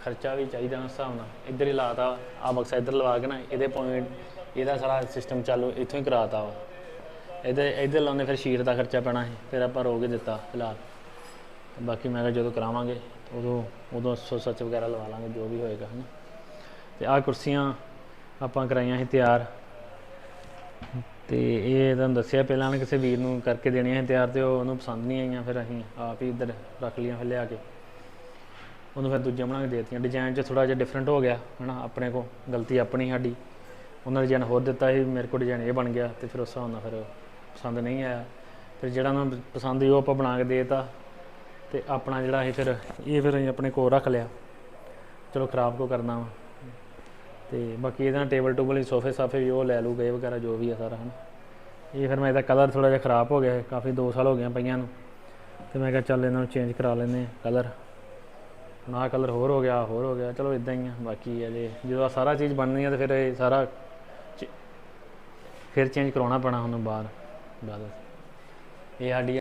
A: ਖਰਚਾ ਵੀ ਚਾਹੀਦਾ ਉਸ ਹਿਸਾਬ ਨਾਲ। ਇੱਧਰ ਹੀ ਲਾਤਾ ਆ ਬਕਸਾ ਇੱਧਰ ਲਵਾ ਕੇ ਨਾ, ਇਹਦੇ ਪੁਆਇੰਟ ਇਹਦਾ ਸਾਰਾ ਸਿਸਟਮ ਚਾਲੂ, ਇੱਥੋਂ ਹੀ ਕਰਾਤਾ ਵਾ ਇਹਦੇ ਇੱਧਰ ਲਾਉਂਦੇ ਫਿਰ ਸ਼ੀਟ ਦਾ ਖਰਚਾ ਪੈਣਾ ਸੀ, ਫਿਰ ਆਪਾਂ ਰੋਕ ਹੀ ਦਿੱਤਾ ਫਿਲਹਾਲ। ਬਾਕੀ ਮੈਂ ਕਿਹਾ ਜਦੋਂ ਕਰਾਵਾਂਗੇ, ਉਦੋਂ ਉਦੋਂ ਸੋਸਚ ਵਗੈਰਾ ਲਵਾ ਲਾਂਗੇ, ਜੋ ਵੀ ਹੋਏਗਾ, ਹਨਾ? ਤੇ ਆਹ ਕੁਰਸੀਆਂ ਆਪਾਂ ਕਰਾਈਆਂ ਸੀ ਤਿਆਰ। ਤੇ ਇਹ ਤੁਹਾਨੂੰ ਦੱਸਿਆ ਪਹਿਲਾਂ ਨੇ ਕਿਸੇ ਵੀਰ ਨੂੰ ਕਰਕੇ ਦੇਣੀਆਂ ਸੀ ਤਿਆਰ ਤੇ ਉਹ ਉਹਨੂੰ ਪਸੰਦ ਨਹੀਂ ਆਈਆਂ, ਫਿਰ ਅਸੀਂ ਆਪ ਹੀ ਇੱਧਰ ਰੱਖ ਲਈਆਂ ਫਿਰ ਲਿਆ ਕੇ। ਉਹਨੂੰ ਫਿਰ ਦੂਜੀਆਂ ਬਣਾ ਕੇ ਦੇਤੀਆਂ ਦਿੱਤੀਆਂ। ਡਿਜ਼ਾਈਨ 'ਚ ਥੋੜਾ ਜਿਹਾ ਡਿਫਰੈਂਟ ਹੋ ਗਿਆ, ਹਨਾ, ਆਪਣੇ ਕੋ ਗਲਤੀ ਆਪਣੀ ਸਾਡੀ। ਉਹਨਾਂ ਨੇ ਡਿਜ਼ਾਈਨ ਹੋਰ ਦਿੱਤਾ ਸੀ, ਮੇਰੇ ਕੋਲ ਡਿਜ਼ਾਈਨ ਇਹ ਬਣ ਗਿਆ ਤੇ ਫਿਰ ਉਸ ਹਿਸਾਬ ਨਾਲ ਫਿਰ ਪਸੰਦ ਨਹੀਂ ਆਇਆ। ਫਿਰ ਜਿਹੜਾ ਉਹਨਾਂ ਨੂੰ ਪਸੰਦ ਹੀ ਉਹ ਆਪਾਂ ਬਣਾ ਕੇ ਦੇਤਾ। ਤੇ ਆਪਣਾ ਜਿਹੜਾ ਇਹ ਫਿਰ ਇਹ ਫਿਰ ਅਸੀਂ ਆਪਣੇ ਕੋਲ ਰੱਖ ਲਿਆ। ਚਲੋ ਖਰਾਬ ਕੋ ਕਰਨਾ ਵਾ? ਤੇ ਬਾਕੀ ਇਹਦਾ ਟੇਬਲ ਟੂਬਲ ਹੀ ਸੋਫੇ ਸਾਫੇ ਵੀ ਉਹ ਲੈ ਲੂ, ਗਏ ਵਗੈਰਾ ਜੋ ਵੀ ਆ ਸਾਰਾ ਹਨ। ਇਹ ਫਿਰ ਮੈਂ ਇਹਦਾ ਕਲਰ ਥੋੜਾ ਜਿਹਾ ਖਰਾਬ ਹੋ ਗਿਆ ਕਾਫੀ 2 ਸਾਲ ਹੋ ਗਏ ਪਈਆਂ ਨੂੰ। ਤੇ ਮੈਂ ਕਿਹਾ ਚੱਲ ਇਹਨਾਂ ਨੂੰ ਚੇਂਜ ਕਰਾ ਲੈਂਦੇ ਕਲਰ ਨਾ ਕਲਰ ਹੋਰ ਹੋ ਗਿਆ ਹੋਰ ਹੋ ਗਿਆ, ਚਲੋ ਇਦਾਂ ਹੀ ਆ, ਬਾਕੀ ਅਜੇ ਜਦੋਂ ਆਹ ਸਾਰਾ ਚੀਜ਼ ਬਣਨੀ ਆ ਤੇ ਫਿਰ ਇਹ ਸਾਰਾ ਚ- ਫਿਰ ਚੇਂਜ ਕਰਾਉਣਾ ਪੈਣਾ ਉਹਨੂੰ ਬਾਹਰ, ਬਾਅਦ ਇਹ ਸਾਡੀ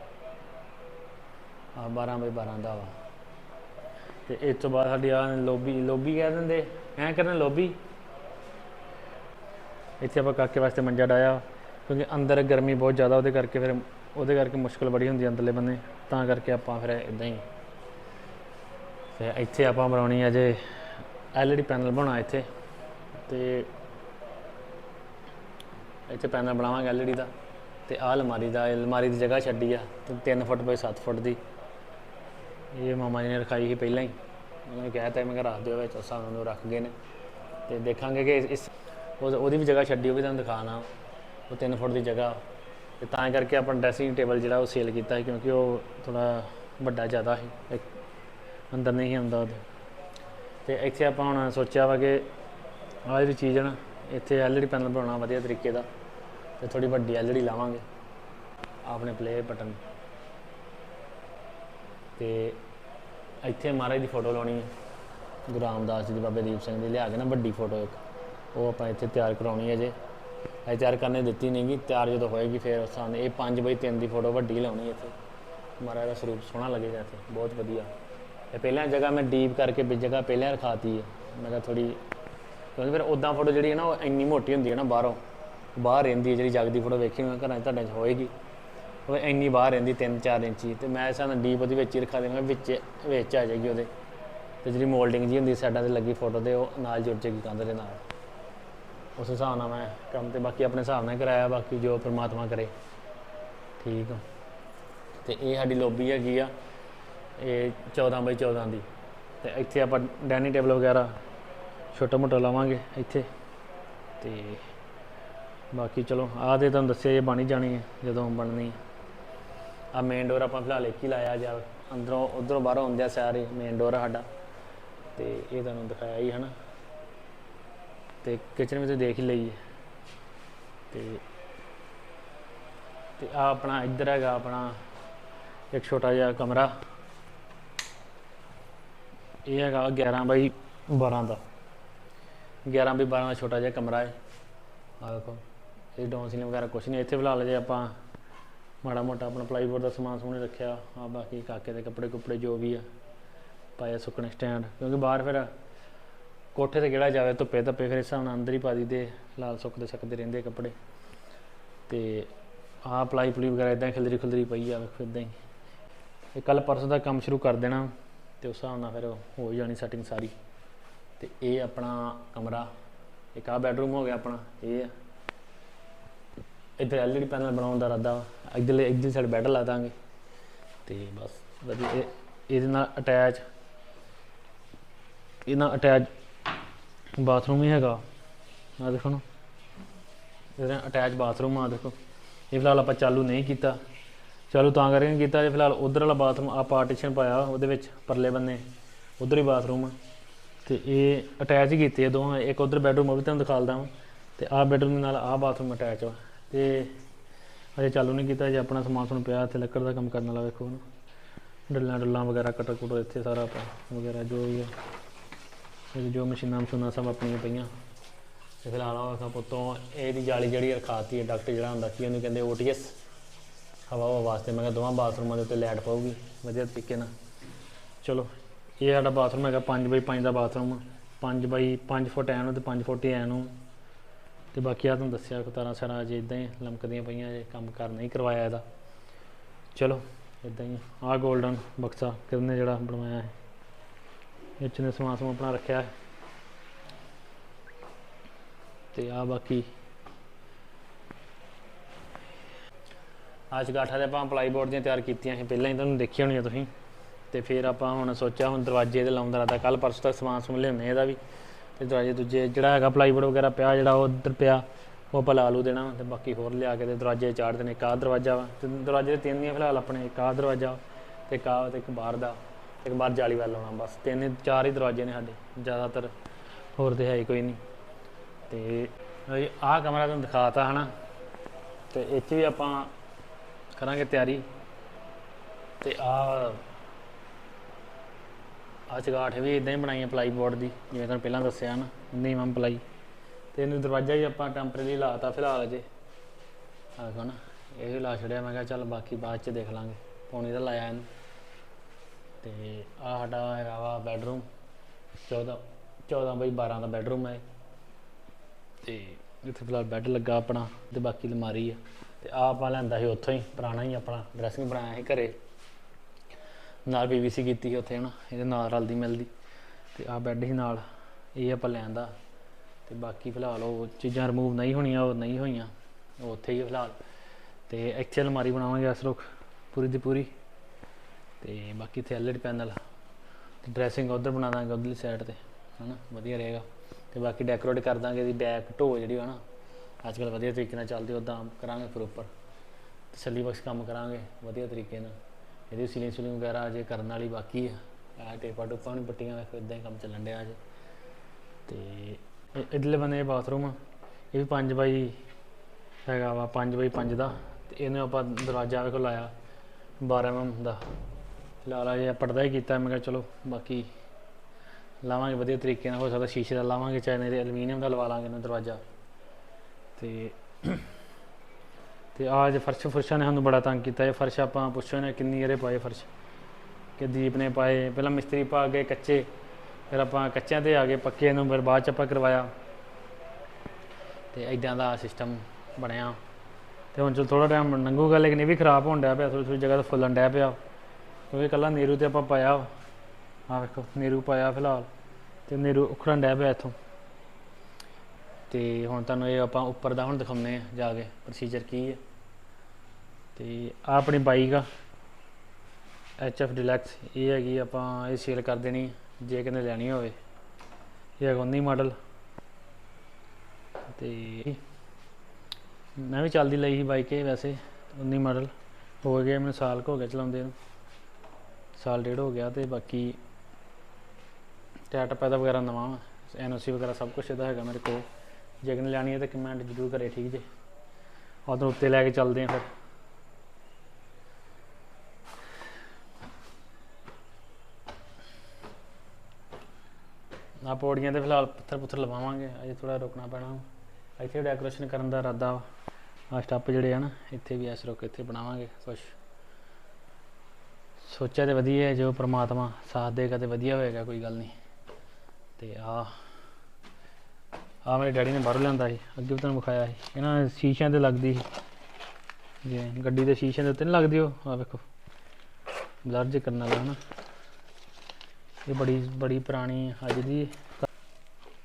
A: ਆ 12 ਬਾਈ 12 ਦਾ ਵਾ। ਤੇ ਇਸ ਤੋਂ ਬਾਅਦ ਸਾਡੀ ਆ ਲੋਬੀ ਲੋਬੀ ਕਹਿ ਦਿੰਦੇ। ਐਂ ਕਹਿੰਦੇ ਲੋਬੀ? ਇੱਥੇ ਆਪਾਂ ਕਾਕੇ ਵਾਸਤੇ ਮੰਜਾ ਡਾਇਆ ਕਿਉਂਕਿ ਅੰਦਰ ਗਰਮੀ ਬਹੁਤ ਜ਼ਿਆਦਾ, ਉਹਦੇ ਕਰਕੇ ਫਿਰ ਉਹਦੇ ਕਰਕੇ ਮੁਸ਼ਕਲ ਬੜੀ ਹੁੰਦੀ ਹੈ ਅੰਦਰਲੇ ਬੰਨੇ ਤਾਂ ਕਰਕੇ ਆਪਾਂ ਫਿਰ ਇਦਾਂ ਹੀ। ਤੇ ਇੱਥੇ ਆਪਾਂ ਬਣਾਉਣੀ ਹੈ ਜੇ ਐਲਈਡੀ ਪੈਨਲ ਬਣਾਉਣਾ ਇੱਥੇ, ਤੇ ਇੱਥੇ ਪੈਨਲ ਬਣਾਵਾਂਗੇ ਐਲਈਡੀ ਦਾ, ਤੇ ਆਹ ਅਲਮਾਰੀ ਦਾ ਅਲਮਾਰੀ ਦੀ ਜਗ੍ਹਾ ਛੱਡੀ ਆ, ਤੇ 3 ਫੁੱਟ ਬਾਈ 7 ਫੁੱਟ ਦੀ। ਇਹ ਮਾਮਾ ਜੀ ਨੇ ਰਖਾਈ ਸੀ ਪਹਿਲਾਂ ਹੀ, ਉਹਨਾਂ ਨੇ ਕਿਹਾ ਤਾਂ ਮੈਂ ਕਿਹਾ ਰੱਖ ਦਿਓ ਵਿੱਚ ਉਸ ਰੱਖ ਗਏ ਨੇ। ਤੇ ਦੇਖਾਂਗੇ ਕਿ ਇਸ ਉਹ- ਉਹਦੀ ਵੀ ਜਗ੍ਹਾ ਛੱਡੀ, ਉਹ ਵੀ ਤੁਹਾਨੂੰ ਦਿਖਾਣਾ। ਉਹ 3 ਫੁੱਟ ਦੀ ਜਗ੍ਹਾ। ਤੇ ਤਾਂ ਕਰਕੇ ਆਪਾਂ ਡਰੈਸਿੰਗ ਟੇਬਲ ਜਿਹੜਾ ਉਹ ਸੇਲ ਕੀਤਾ ਸੀ, ਕਿਉਂਕਿ ਉਹ ਥੋੜਾ ਵੱਡਾ ਜ਼ਿਆਦਾ ਸੀ। ਇੱਕ ਅੰਦਰ ਨਹੀਂ ਸੀ ਆਉਂਦਾ ਉਹਦੇ ਤੇ। ਇੱਥੇ ਆਪਾਂ ਹੁਣ ਸੋਚਿਆ ਵਾ ਕਿ ਆਹ ਜਿਹੜੀ ਚੀਜ਼ ਹੈ ਨਾ, ਇੱਥੇ ਐਲਈਡੀ ਪੈਨਲ ਬਣਾਉਣਾ ਵਧੀਆ ਤਰੀਕੇ ਦਾ। ਤੇ ਥੋੜੀ ਵੱਡੀ ਐਲਈਡੀ ਲਾਵਾਂਗੇ। ਆਪਣੇ ਪਲੇ ਬਟਨ ਤੇ ਇੱਥੇ ਮਹਾਰਾਜ ਦੀ ਫੋਟੋ ਲਾਉਣੀ ਹੈ ਗੁਰੂ ਰਾਮਦਾਸ ਜੀ ਦੇ ਬਾਬੇ ਦੀਪ ਸਿੰਘ ਦੀ। ਲਿਆ ਕੇ ਨਾ ਵੱਡੀ ਫੋਟੋ ਇੱਕ। ਉਹ ਆਪਾਂ ਇੱਥੇ ਤਿਆਰ ਕਰਾਉਣੀ ਹੈ ਜੇ। ਇਹ ਤਿਆਰ ਕਰਨੇ ਦਿੱਤੀ ਨਹੀਂਗੀ ਤਿਆਰ ਜਦੋਂ ਹੋਏਗੀ ਫਿਰ ਉਸ ਹਿਸਾਬ ਨਾਲ ਇਹ 5 ਬਾਈ 3 ਦੀ ਫੋਟੋ ਵੱਡੀ ਲਾਉਣੀ ਇੱਥੇ। ਮਹਾਰਾਜ ਦਾ ਸਰੂਪ ਸੋਹਣਾ ਲੱਗੇਗਾ ਇੱਥੇ, ਬਹੁਤ ਵਧੀਆ। ਇਹ ਪਹਿਲਾਂ ਜਗ੍ਹਾ ਮੈਂ ਡੀਪ ਕਰਕੇ ਵੀ ਜਗ੍ਹਾ ਪਹਿਲਾਂ ਰਖਾਤੀ ਹੈ। ਮੈਂ ਕਿਹਾ ਥੋੜੀ ਕਿਉਂਕਿ ਫਿਰ ਉਦਾਂ ਫੋਟੋ ਜਿਹੜੀ ਹੈ ਨਾ, ਉਹ ਇੰਨੀ ਮੋਟੀ ਹੁੰਦੀ ਹੈ ਨਾ ਬਾਹਰੋਂ। ਬਾਹਰ ਰਹਿੰਦੀ ਹੈ ਜਿਹੜੀ ਜਗਦੀ ਫੋਟੋ ਵੇਖੀ ਮੈਂ ਘਰਾਂ 'ਚ ਤੁਹਾਡੇ 'ਚ ਹੋਏਗੀ। ਉਹ ਇੰਨੀ ਬਾਹਰ ਰਹਿੰਦੀ 3-4 ਇੰਚੀ। ਤੇ ਮੈਂ ਸਾਨੂੰ ਡੀਪ ਉਹਦੇ ਵਿੱਚ ਹੀ ਰਖਾ ਦੇਵਾਂਗਾ, ਵਿੱਚ ਵਿੱਚ ਆ ਜਾਏਗੀ ਉਹਦੇ। ਤੇ ਜਿਹੜੀ ਮੋਲਡਿੰਗ ਜੀ ਹੁੰਦੀ ਸਾਈਡਾਂ ਤੇ ਲੱਗੀ ਫੋਟੋ ਦੇ ਉਹ ਨਾਲ ਜੁੜ ਜਾਏਗੀ ਕੰਧ ਦੇ ਨਾਲ। ਉਸ ਹਿਸਾਬ ਨਾਲ ਮੈਂ ਕੰਮ ਤੇ ਬਾਕੀ ਆਪਣੇ ਹਿਸਾਬ ਨਾਲ ਕਰਾਇਆ, ਬਾਕੀ ਜੋ ਪ੍ਰਮਾਤਮਾ ਕਰੇ। ਠੀਕ ਆ। ਤੇ ਇਹ ਸਾਡੀ ਲੋਬੀ ਹੈਗੀ ਆ, ਇਹ 14 ਬਾਈ 14 ਦੀ। ਤੇ ਇੱਥੇ ਆਪਾਂ ਡਾਈਨਿੰਗ ਟੇਬਲ ਵਗੈਰਾ ਛੋਟਾ ਮੋਟਾ ਲਾਵਾਂਗੇ ਇੱਥੇ। ਤੇ ਬਾਕੀ ਚਲੋ, ਆਹ ਤੇ ਤੁਹਾਨੂੰ ਦੱਸਿਆ ਇਹ ਬਣੀ ਜਾਣੀ ਹੈ, ਜਦੋਂ ਬਣਨੀ ਆ ਮੇਨ ਡੋਰ ਆਪਾਂ ਫਿਲਹਾਲ ਇੱਕ ਹੀ ਲਾਇਆ ਜਾ ਅੰਦਰੋਂ, ਉਧਰੋਂ ਬਾਹਰੋਂ ਆਉਂਦੇ ਆ ਸਾਰੇ ਮੇਨ ਡੋਰ ਸਾਡਾ। ਤੇ ਇਹ ਤੁਹਾਨੂੰ ਦਿਖਾਇਆ ਹੀ ਹਨਾ ਤੇ ਕਿਚਨ ਵਿੱਚ ਦੇਖ ਹੀ ਲਈ ਹੈ ਤੇ ਤੇ ਆ ਆਪਣਾ ਇੱਧਰ ਹੈਗਾ ਆਪਣਾ ਇੱਕ ਛੋਟਾ ਜਿਹਾ ਕਮਰਾ। ਇਹ ਹੈਗਾ 11 ਬਾਈ 12 ਦਾ। 11 ਬਾਈ 12 ਦਾ ਛੋਟਾ ਜਿਹਾ ਕਮਰਾ ਹੈ। ਆ ਦੇਖੋ, ਇਹ ਡਾਊਨਸੀਲਿੰਗ ਵਗੈਰਾ ਕੁਛ ਨਹੀਂ, ਇੱਥੇ ਫਿਲਹਾਲ ਲਏ ਆਪਾਂ ਮਾੜਾ ਮੋਟਾ ਆਪਣਾ ਪਲਾਈਬੋਰਡ ਦਾ ਸਮਾਨ ਸਮੂਨ ਰੱਖਿਆ। ਆ ਬਾਕੀ ਕਾਕੇ ਦੇ ਕੱਪੜੇ ਕੁੱਪੜੇ ਜੋ ਵੀ ਆ, ਪਾਇਆ ਸੁੱਕਣੇ ਸਟੈਂਡ, ਕਿਉਂਕਿ ਬਾਹਰ ਫਿਰ ਕੋਠੇ ਤੇ ਕਿਹੜਾ ਜਾਵੇ, ਧੁੱਪੇ ਧੱਪੇ ਫਿਰ ਇਸ ਹਿਸਾਬ ਨਾਲ ਅੰਦਰ ਹੀ ਪਾ ਦਈਦੇ, ਲਾਲ ਸੁੱਕਦੇ ਸਕਦੇ ਰਹਿੰਦੇ ਕੱਪੜੇ। ਤੇ ਆਹ ਪਲਾਈ ਪਲੀ ਵਗੈਰਾ ਇਦਾਂ ਖਿਲਰੀ ਖੁਲਰੀ ਪਈ ਆ, ਵੇਖੋ ਇਦਾਂ ਹੀ। ਇਹ ਕੱਲ ਪਰਸੋਂ ਦਾ ਕੰਮ ਸ਼ੁਰੂ ਕਰ ਦੇਣਾ, ਤੇ ਉਸ ਹਿਸਾਬ ਨਾਲ ਫਿਰ ਹੋ ਜਾਣੀ ਸੈਟਿੰਗ ਸਾਰੀ। ਤੇ ਇਹ ਆਪਣਾ ਕਮਰਾ, ਇੱਕ ਆ ਬੈਡਰੂਮ ਹੋ ਗਿਆ ਆਪਣਾ, ਇਹ ਆ। ਇੱਧਰ ਐਲਈਡੀ ਪੈਨਲ ਬਣਾਉਣ ਦਾ ਇਰਾਦਾ ਵਾ, ਇੱਧਰਲੇ ਇੱਧਰ ਸਾਈਡ ਬੈੱਡ ਲਾ ਦਾਂਗੇ। ਤੇ ਬਸ ਵਧੀਆ, ਇਹ- ਇਹਦੇ ਨਾਲ ਅਟੈਚ ਇਹ ਨਾਲ ਅਟੈਚ ਬਾਥਰੂਮ ਹੀ ਹੈਗਾ। ਆ ਦੇਖੋ ਨਾ। ਇਹਦੇ ਅਟੈਚ ਬਾਥਰੂਮ ਆ ਦੇਖੋ। ਇਹ ਫਿਲਹਾਲ ਆਪਾਂ ਚਾਲੂ ਨਹੀਂ ਕੀਤਾ। ਚਾਲੂ ਤਾਂ ਕਰਕੇ ਨਹੀਂ ਕੀਤਾ, ਜੇ ਫਿਲਹਾਲ ਉਧਰ ਵਾਲਾ ਬਾਥਰੂਮ ਆ ਪਾਰਟੀਸ਼ਨ ਪਾਇਆ, ਉਹਦੇ ਵਿੱਚ ਪਰਲੇ ਬੰਨੇ। ਉਧਰ ਹੀ ਬਾਥਰੂਮ ਆ। ਤੇ ਇਹ ਅਟੈਚ ਹੀ ਕੀਤੇ ਆ ਦੋਹਾਂ ਇੱਕ ਉਧਰ ਬੈਡਰੂਮ ਉਹ ਵੀ ਤੁਹਾਨੂੰ ਦਿਖਾਲਦਾ ਹਾਂ ਤੇ ਆਹ ਬੈਡਰੂਮ ਦੇ ਨਾਲ ਆਹ ਬਾਥਰੂਮ ਅਟੈਚ ਵਾ। ਤੇ ਅਜੇ ਚਾਲੂ ਨਹੀਂ ਕੀਤਾ, ਜੇ ਆਪਣਾ ਸਮਾਨ ਸੁਣ ਪਿਆ, ਇੱਥੇ ਲੱਕੜ ਦਾ ਕੰਮ ਕਰਨ ਵਾਲਾ ਵੇਖੋ ਨਾ। ਡੱਲਾਂ ਡੁੱਲਾਂ ਵਗੈਰਾ ਕਟਰ ਕੁਟਰ ਇੱਥੇ ਸਾਰਾ ਆਪਾਂ ਵਗੈਰਾ ਜੋ ਵੀ ਆ। ਇਹ ਜੋ ਮਸ਼ੀਨਾਂ ਮਸ਼ੂਨਾਂ ਸਭ ਆਪਣੀਆਂ ਪਈਆਂ। ਤੇ ਫਿਲਹਾਲ ਉਹ ਸਭ ਉਤੋਂ ਇਹਦੀ ਜਾਲੀ ਜਿਹੜੀ ਰਖਾਤੀ ਹੈ ਡਾਕਟਰ ਜਿਹੜਾ ਹੁੰਦਾ ਕੀ ਉਹਨੂੰ ਕਹਿੰਦੇ ਓਟੀਐਸ। ਹਵਾ ਹਵਾ ਵਾਸਤੇ। ਮੈਂ ਕਿਹਾ ਦੋਵਾਂ ਬਾਥਰੂਮਾਂ ਦੇ ਉੱਤੇ ਲਾਈਟ ਪਾਉਗੀ ਵਧੀਆ ਤਰੀਕੇ ਨਾਲ। ਚਲੋ, ਇਹ ਸਾਡਾ ਬਾਥਰੂਮ ਹੈਗਾ 5 ਬਾਈ 5 ਦਾ ਬਾਥਰੂਮ। 5 ਬਾਈ 5 ਫੁੱਟ ਐ ਨੂੰ ਤੇ 5 ਫੁੱਟ ਐ ਨੂੰ ਤੇ ਬਾਕੀ ਆ ਤੁਹਾਨੂੰ ਦੱਸਿਆ ਤਾਰਾਂ ਸਾਰਾ ਅਜੇ ਇਦਾਂ ਹੀ ਲਮਕਦੀਆਂ ਪਈਆਂ ਜੇ ਕੰਮ ਕਰ ਨਹੀਂ ਕਰਵਾਇਆ ਇਹਦਾ। ਚਲੋ, ਇਦਾਂ ਹੀ। ਆ 골ਡਨ ਬਕਸਾ ਕਿਰਨ ਜਿਹੜਾ ਬਣਵਾਇਆ ਹੈ। ਇਹ ਨੇ ਸਮਾਨ ਸਮੂਨ ਆਪਣਾ ਰੱਖਿਆ ਹੈ। ਤੇ ਆ ਬਾਕੀ ਅੱਜ ਗਾਠਾ ਦੇ ਆਪਾਂ ਪਲਾਈ ਬੋਰਡ ਦੀਆਂ ਤਿਆਰ ਕੀਤੀਆਂ ਸੀ। ਪਹਿਲਾਂ ਹੀ ਤੁਹਾਨੂੰ ਦੇਖੀਆਂ ਹੋਣੀਆਂ ਤੁਸੀਂ। ਤੇ ਫਿਰ ਆਪਾਂ ਹੁਣ ਸੋਚਿਆ ਹੁਣ ਦਰਵਾਜ਼ੇ ਦੇ ਲਾਉਣ ਦਾ ਰਾਤਾ ਕੱਲ ਪਰਸੋਂ ਤੱਕ ਸਮਾਨ ਸਮੂਨ ਲਿਆਉਂਦੇ ਇਹਦਾ ਵੀ। ਤੇ ਦਰਵਾਜ਼ੇ ਦੂਜੇ ਜਿਹੜਾ ਹੈਗਾ ਪਲਾਈਵੁੱਡ ਵਗੈਰਾ ਪਿਆ, ਜਿਹੜਾ ਉਹ ਉੱਧਰ ਪਿਆ, ਉਹ ਆਪਾਂ ਲਾ ਲੂ ਦੇਣਾ ਤੇ ਬਾਕੀ ਹੋਰ ਲਿਆ ਕੇ ਤੇ ਦਰਵਾਜ਼ੇ ਚਾੜ ਦੇਣੇ ਇੱਕ ਆਹ ਦਰਵਾਜ਼ਾ ਵਾ। ਤੇ ਦਰਵਾਜ਼ੇ ਤਿੰਨ ਦੀਆਂ ਫਿਲਹਾਲ ਆਪਣੇ, ਇੱਕ ਆਹ ਦਰਵਾਜ਼ਾ ਤੇ ਇੱਕ ਆਹ ਤੇ ਇੱਕ ਬਾਹਰ ਦਾ। ਇੱਕ ਬਾਹਰ ਜਾਲੀ ਵੱਲ ਲਾਉਣਾ ਬਸ। ਤਿੰਨ, ਚਾਰ ਹੀ ਦਰਵਾਜ਼ੇ ਨੇ ਸਾਡੇ। ਜ਼ਿਆਦਾਤਰ ਹੋਰ ਤੇ ਹੈ ਹੀ ਕੋਈ ਨਹੀਂ। ਤੇ ਆਹ ਕਮਰਾ ਤੁਹਾਨੂੰ ਦਿਖਾਤਾ ਹਨਾ। ਤੇ ਇਹ 'ਚ ਵੀ ਆਪਾਂ ਕਰਾਂਗੇ ਤਿਆਰੀ। ਤੇ ਆ ਆ ਚਗਾਠ ਵੀ ਇਦਾਂ ਹੀ ਬਣਾਈ ਹੈ ਪਲਾਈ ਬੋਰਡ ਦੀ, ਜਿਵੇਂ ਤੁਹਾਨੂੰ ਪਹਿਲਾਂ ਦੱਸਿਆ ਨਾ, ਨੀਵਾਂ ਪਲਾਈ। ਤੇ ਇਹਨੂੰ ਦਰਵਾਜ਼ਾ ਹੀ ਆਪਾਂ ਟੈਂਪਰੇਰੀ ਲਾਤਾ ਫਿਲਹਾਲ ਅਜੇ। ਆ ਦੇਖੋ ਨਾ, ਇਹ ਵੀ ਲਾ ਛੜਿਆ ਮੈਂ ਕਿਹਾ ਚੱਲ ਬਾਕੀ ਬਾਅਦ ਚ ਦੇਖ ਲਾਂਗੇ। ਪੌਣੀ ਦਾ ਲਾਇਆ ਇਹਨੂੰ। ਤੇ ਆ ਸਾਡਾ ਹੈਗਾ ਵਾ ਬੈਡਰੂਮ 14 14 ਬਾਈ 12 ਦਾ ਬੈਡਰੂਮ ਹੈ ਤੇ ਇੱਥੇ ਫਿਲਹਾਲ ਬੈੱਡ ਲੱਗਾ ਆਪਣਾ ਤੇ ਬਾਕੀ ਅਲਮਾਰੀ ਆ। ਤੇ ਆ ਆਪਾਂ ਲੈਂਦਾ ਸੀ ਉੱਥੋਂ ਹੀ, ਪੁਰਾਣਾ ਹੀ ਆਪਣਾ ਡਰੈਸਿੰਗ ਬਣਾਇਆ ਸੀ ਘਰੇ। ਨਾਲ ਪੀਵੀਸੀ ਕੀਤੀ ਸੀ ਉੱਥੇ ਹਨਾ, ਇਹਦੇ ਨਾਲ ਰਲਦੀ ਮਿਲਦੀ। ਤੇ ਆ ਬੈੱਡ ਹੀ ਨਾਲ, ਇਹ ਆਪਾਂ ਲੈਂਦਾ। ਤੇ ਬਾਕੀ ਫਿਲਹਾਲ ਉਹ ਚੀਜ਼ਾਂ ਰਿਮੂਵ ਨਹੀਂ ਹੋਣੀਆਂ, ਉਹ ਨਹੀਂ ਹੋਈਆਂ। ਉੱਥੇ ਹੀ ਆ ਫਿਲਹਾਲ। ਤੇ ਇੱਥੇ ਅਲਮਾਰੀ ਬਣਾਵਾਂਗੇ ਇਸ ਰੁਕ ਪੂਰੀ ਦੀ ਪੂਰੀ। ਤੇ ਬਾਕੀ ਇੱਥੇ ਐਲਈਡੀ ਪੈਨਲ, ਤੇ ਡਰੈਸਿੰਗ ਉਧਰ ਬਣਾ ਦਾਂਗੇ ਉਧਰਲੀ ਸਾਈਡ ਤੇ, ਹਨਾ, ਵਧੀਆ ਰਹੇਗਾ। ਤੇ ਬਾਕੀ ਡੈਕੋਰੇਟ ਕਰ ਦਾਂਗੇ ਇਹਦੀ ਡੈਕ ਢੋ ਜਿਹੜੀ ਹੈ ਨਾ ਅੱਜ ਕੱਲ ਵਧੀਆ ਤਰੀਕੇ ਨਾਲ ਚੱਲਦੀ ਉਦਾਂ ਕਰਾਂਗੇ ਫਿਰ ਉੱਪਰ। ਤਸੱਲੀ ਬਖਸ਼ ਕੰਮ ਕਰਾਂਗੇ ਵਧੀਆ ਤਰੀਕੇ ਨਾਲ। ਇਹਦੀ ਸੀਲਿੰਗ ਸੂਲਿੰਗ ਵਗੈਰਾ ਅਜੇ ਕਰਨ ਵਾਲੀ ਬਾਕੀ ਆ। ਆ ਟੇਪਾ ਟੂਪਾਂ ਨਹੀਂ ਪੱਟੀਆਂ, ਵੇਖੋ ਇਦਾਂ ਹੀ ਕੰਮ ਚੱਲਣ ਡਿਆ ਅਜੇ। ਤੇ ਇਹ- ਇੱਧਰਲੇ ਬੰਨੇ ਬਾਥਰੂਮ ਆ, ਇਹ ਵੀ 5 ਬਾਈ ਹੈਗਾ ਵਾ 5 ਬਾਈ 5 ਦਾ। ਤੇ ਇਹਨੂੰ ਆਪਾਂ ਦਰਵਾਜ਼ਾ ਵੇਖੋ ਲਾਇਆ 12 mm ਦਾ। ਲਾਲਾ ਜੇ ਪਰਦਾ ਹੀ ਕੀਤਾ, ਮੈਂ ਕਿਹਾ ਚਲੋ ਬਾਕੀ ਲਾਵਾਂਗੇ, ਵਧੀਆ ਤਰੀਕੇ ਨਾਲ, ਹੋ ਸਕਦਾ ਸ਼ੀਸ਼ੇ ਦਾ ਲਾਵਾਂਗੇ, ਚਾਹੇ ਨਹੀਂ ਐਲੂਮੀਨੀਅਮ ਦਾ ਲਵਾ ਲਾਂਗੇ ਨਾ ਦਰਵਾਜ਼ਾ। ਤੇ ਤੇ ਆਜ ਫਰਸ਼, ਫੁਰਸ਼ਾਂ ਨੇ ਸਾਨੂੰ ਬੜਾ ਤੰਗ ਕੀਤਾ, ਇਹ ਫਰਸ਼ ਆਪਾਂ ਪੁੱਛੋ ਨੇ ਕਿੰਨੀ ਇਹਦੇ ਪਾਏ ਫਰਸ਼, ਕਿ ਦੀਪ ਨੇ ਪਾਏ, ਪਹਿਲਾਂ ਮਿਸਤਰੀ ਪਾ ਗਏ ਕੱਚੇ, ਫਿਰ ਆਪਾਂ ਕੱਚਿਆਂ ਤੇ ਆ ਗਏ, ਪੱਕੇ ਨੂੰ ਫਿਰ ਬਾਅਦ ਚ ਆਪਾਂ ਕਰਵਾਇਆ। ਤੇ ਇਦਾਂ ਦਾ ਸਿਸਟਮ ਬਣਿਆ। ਤੇ ਹੁਣ ਚਲ ਥੋੜਾ ਟਾਈਮ ਲੰਘੂਗਾ ਲੇਕਿਨ ਇਹ ਵੀ ਖਰਾਬ ਹੋਣ ਡਿਆ ਪਿਆ ਥੋੜੀ ਥੋੜੀ ਜਗ੍ਹਾ ਤੇ ਫੁੱਲਣ ਡਿਆ ਪਿਆ। ਕਿਉਂਕਿ ਕੱਲਾ ਨੀਰੂ ਤੇ ਆਪਾਂ ਪਾਇਆ ਆ ਵੇਖੋ, ਨੀਰੂ ਪਾਇਆ ਫਿਲਹਾਲ, ਤੇ ਨੀਰੂ ਉਖੜਨ ਡੈ ਪਿਆ ਇੱਥੋਂ। ਤੇ ਹੁਣ ਤੁਹਾਨੂੰ ਇਹ ਆਪਾਂ ਉੱਪਰ ਦਾ ਹੁਣ ਦਿਖਾਉਂਦੇ ਆ ਜਾ ਕੇ ਪ੍ਰੋਸੀਜਰ ਕੀ ਹੈ। ਤੇ ਆ ਆਪਣੀ ਬਾਈਕ ਆ। ਐਚ ਐਫ ਡਿਲੈਕਸ ਇਹ ਹੈਗੀ ਆਪਾਂ, ਇਹ ਸੇਲ ਕਰ ਦੇਣੀ ਜੇ ਕਿਨੇ ਲੈਣੀ ਹੋਵੇ। ਇਹ ਹੈਗਾ 19 ਮਾਡਲ ਤੇ ਮੈਂ ਵੀ ਚੱਲਦੀ ਲਈ ਸੀ ਬਾਈਕ ਇਹ ਵੈਸੇ 19 ਮਾਡਲ ਹੋ ਗਏ ਮੈਨੂੰ ਸਾਲ ਕੁ ਹੋ ਗਿਆ ਚਲਾਉਂਦੇ ਨੂੰ। ਸਾਲ ਡੇਢ ਹੋ ਗਿਆ ਤੇ ਬਾਕੀ ਟੈਟ ਪੈਦਾ ਵਗੈਰਾ ਨਵਾਂ ਵਾ ਐਨਓਸੀ ਵਗੈਰਾ ਸਭ ਕੁਝ ਇਹਦਾ ਹੈਗਾ ਮੇਰੇ ਕੋਲ। ਜੇ ਕਿਨੇ ਲੈਣੀ ਹੈ ਤਾਂ ਕਮੈਂਟ ਜ਼ਰੂਰ ਕਰੇ, ਠੀਕ ਜੇ? ਉਧਰ ਉੱਤੇ ਲੈ ਕੇ ਚੱਲਦੇ ਆ ਫਿਰ। ਆ ਪੌੜੀਆਂ ਤੇ ਫਿਲਹਾਲ ਪੱਥਰ ਪੁੱਥਰ ਲਵਾਵਾਂਗੇ, ਅਜੇ ਥੋੜਾ ਰੁਕਣਾ ਪੈਣਾ ਇੱਥੇ ਡੈਕੋਰੇਸ਼ਨ ਕਰਨ ਦਾ ਇਰਾਦਾ ਵਾ। ਆ ਸਟੱਪ ਜਿਹੜੇ ਆ ਨਾ, ਇੱਥੇ ਵੀ ਐਸ ਰੁਕ ਇੱਥੇ ਬਣਾਵਾਂਗੇ ਕੁਛ। ਸੋਚਿਆ ਤੇ ਵਧੀਆ ਹੈ, ਜੋ ਪ੍ਰਮਾਤਮਾ ਸਾਥ ਦੇਗਾ ਤੇ ਵਧੀਆ ਹੋਏਗਾ, ਕੋਈ ਗੱਲ ਨਹੀਂ। ਤੇ ਆ ਆ ਮੇਰੇ ਡੈਡੀ ਨੇ ਬਾਹਰੋਂ ਲਿਆਂਦਾ ਸੀ, ਅੱਗੇ ਵੀ ਤੁਹਾਨੂੰ ਵਿਖਾਇਆ ਸੀ। ਇਹਨਾਂ ਸ਼ੀਸ਼ਿਆਂ ਤੇ ਲੱਗਦੀ ਸੀ। ਜੇ ਗੱਡੀ ਦੇ ਸ਼ੀਸ਼ਿਆਂ ਦੇ ਉੱਤੇ ਨਹੀਂ ਲੱਗਦੀ ਉਹ ਆ ਵੇਖੋ। ਬਲਰ ਜੇ ਕਰਨ ਵਾਲਾ ਹਨਾ। ਇਹ ਬੜੀ ਬੜੀ ਪੁਰਾਣੀ ਅੱਜ ਦੀ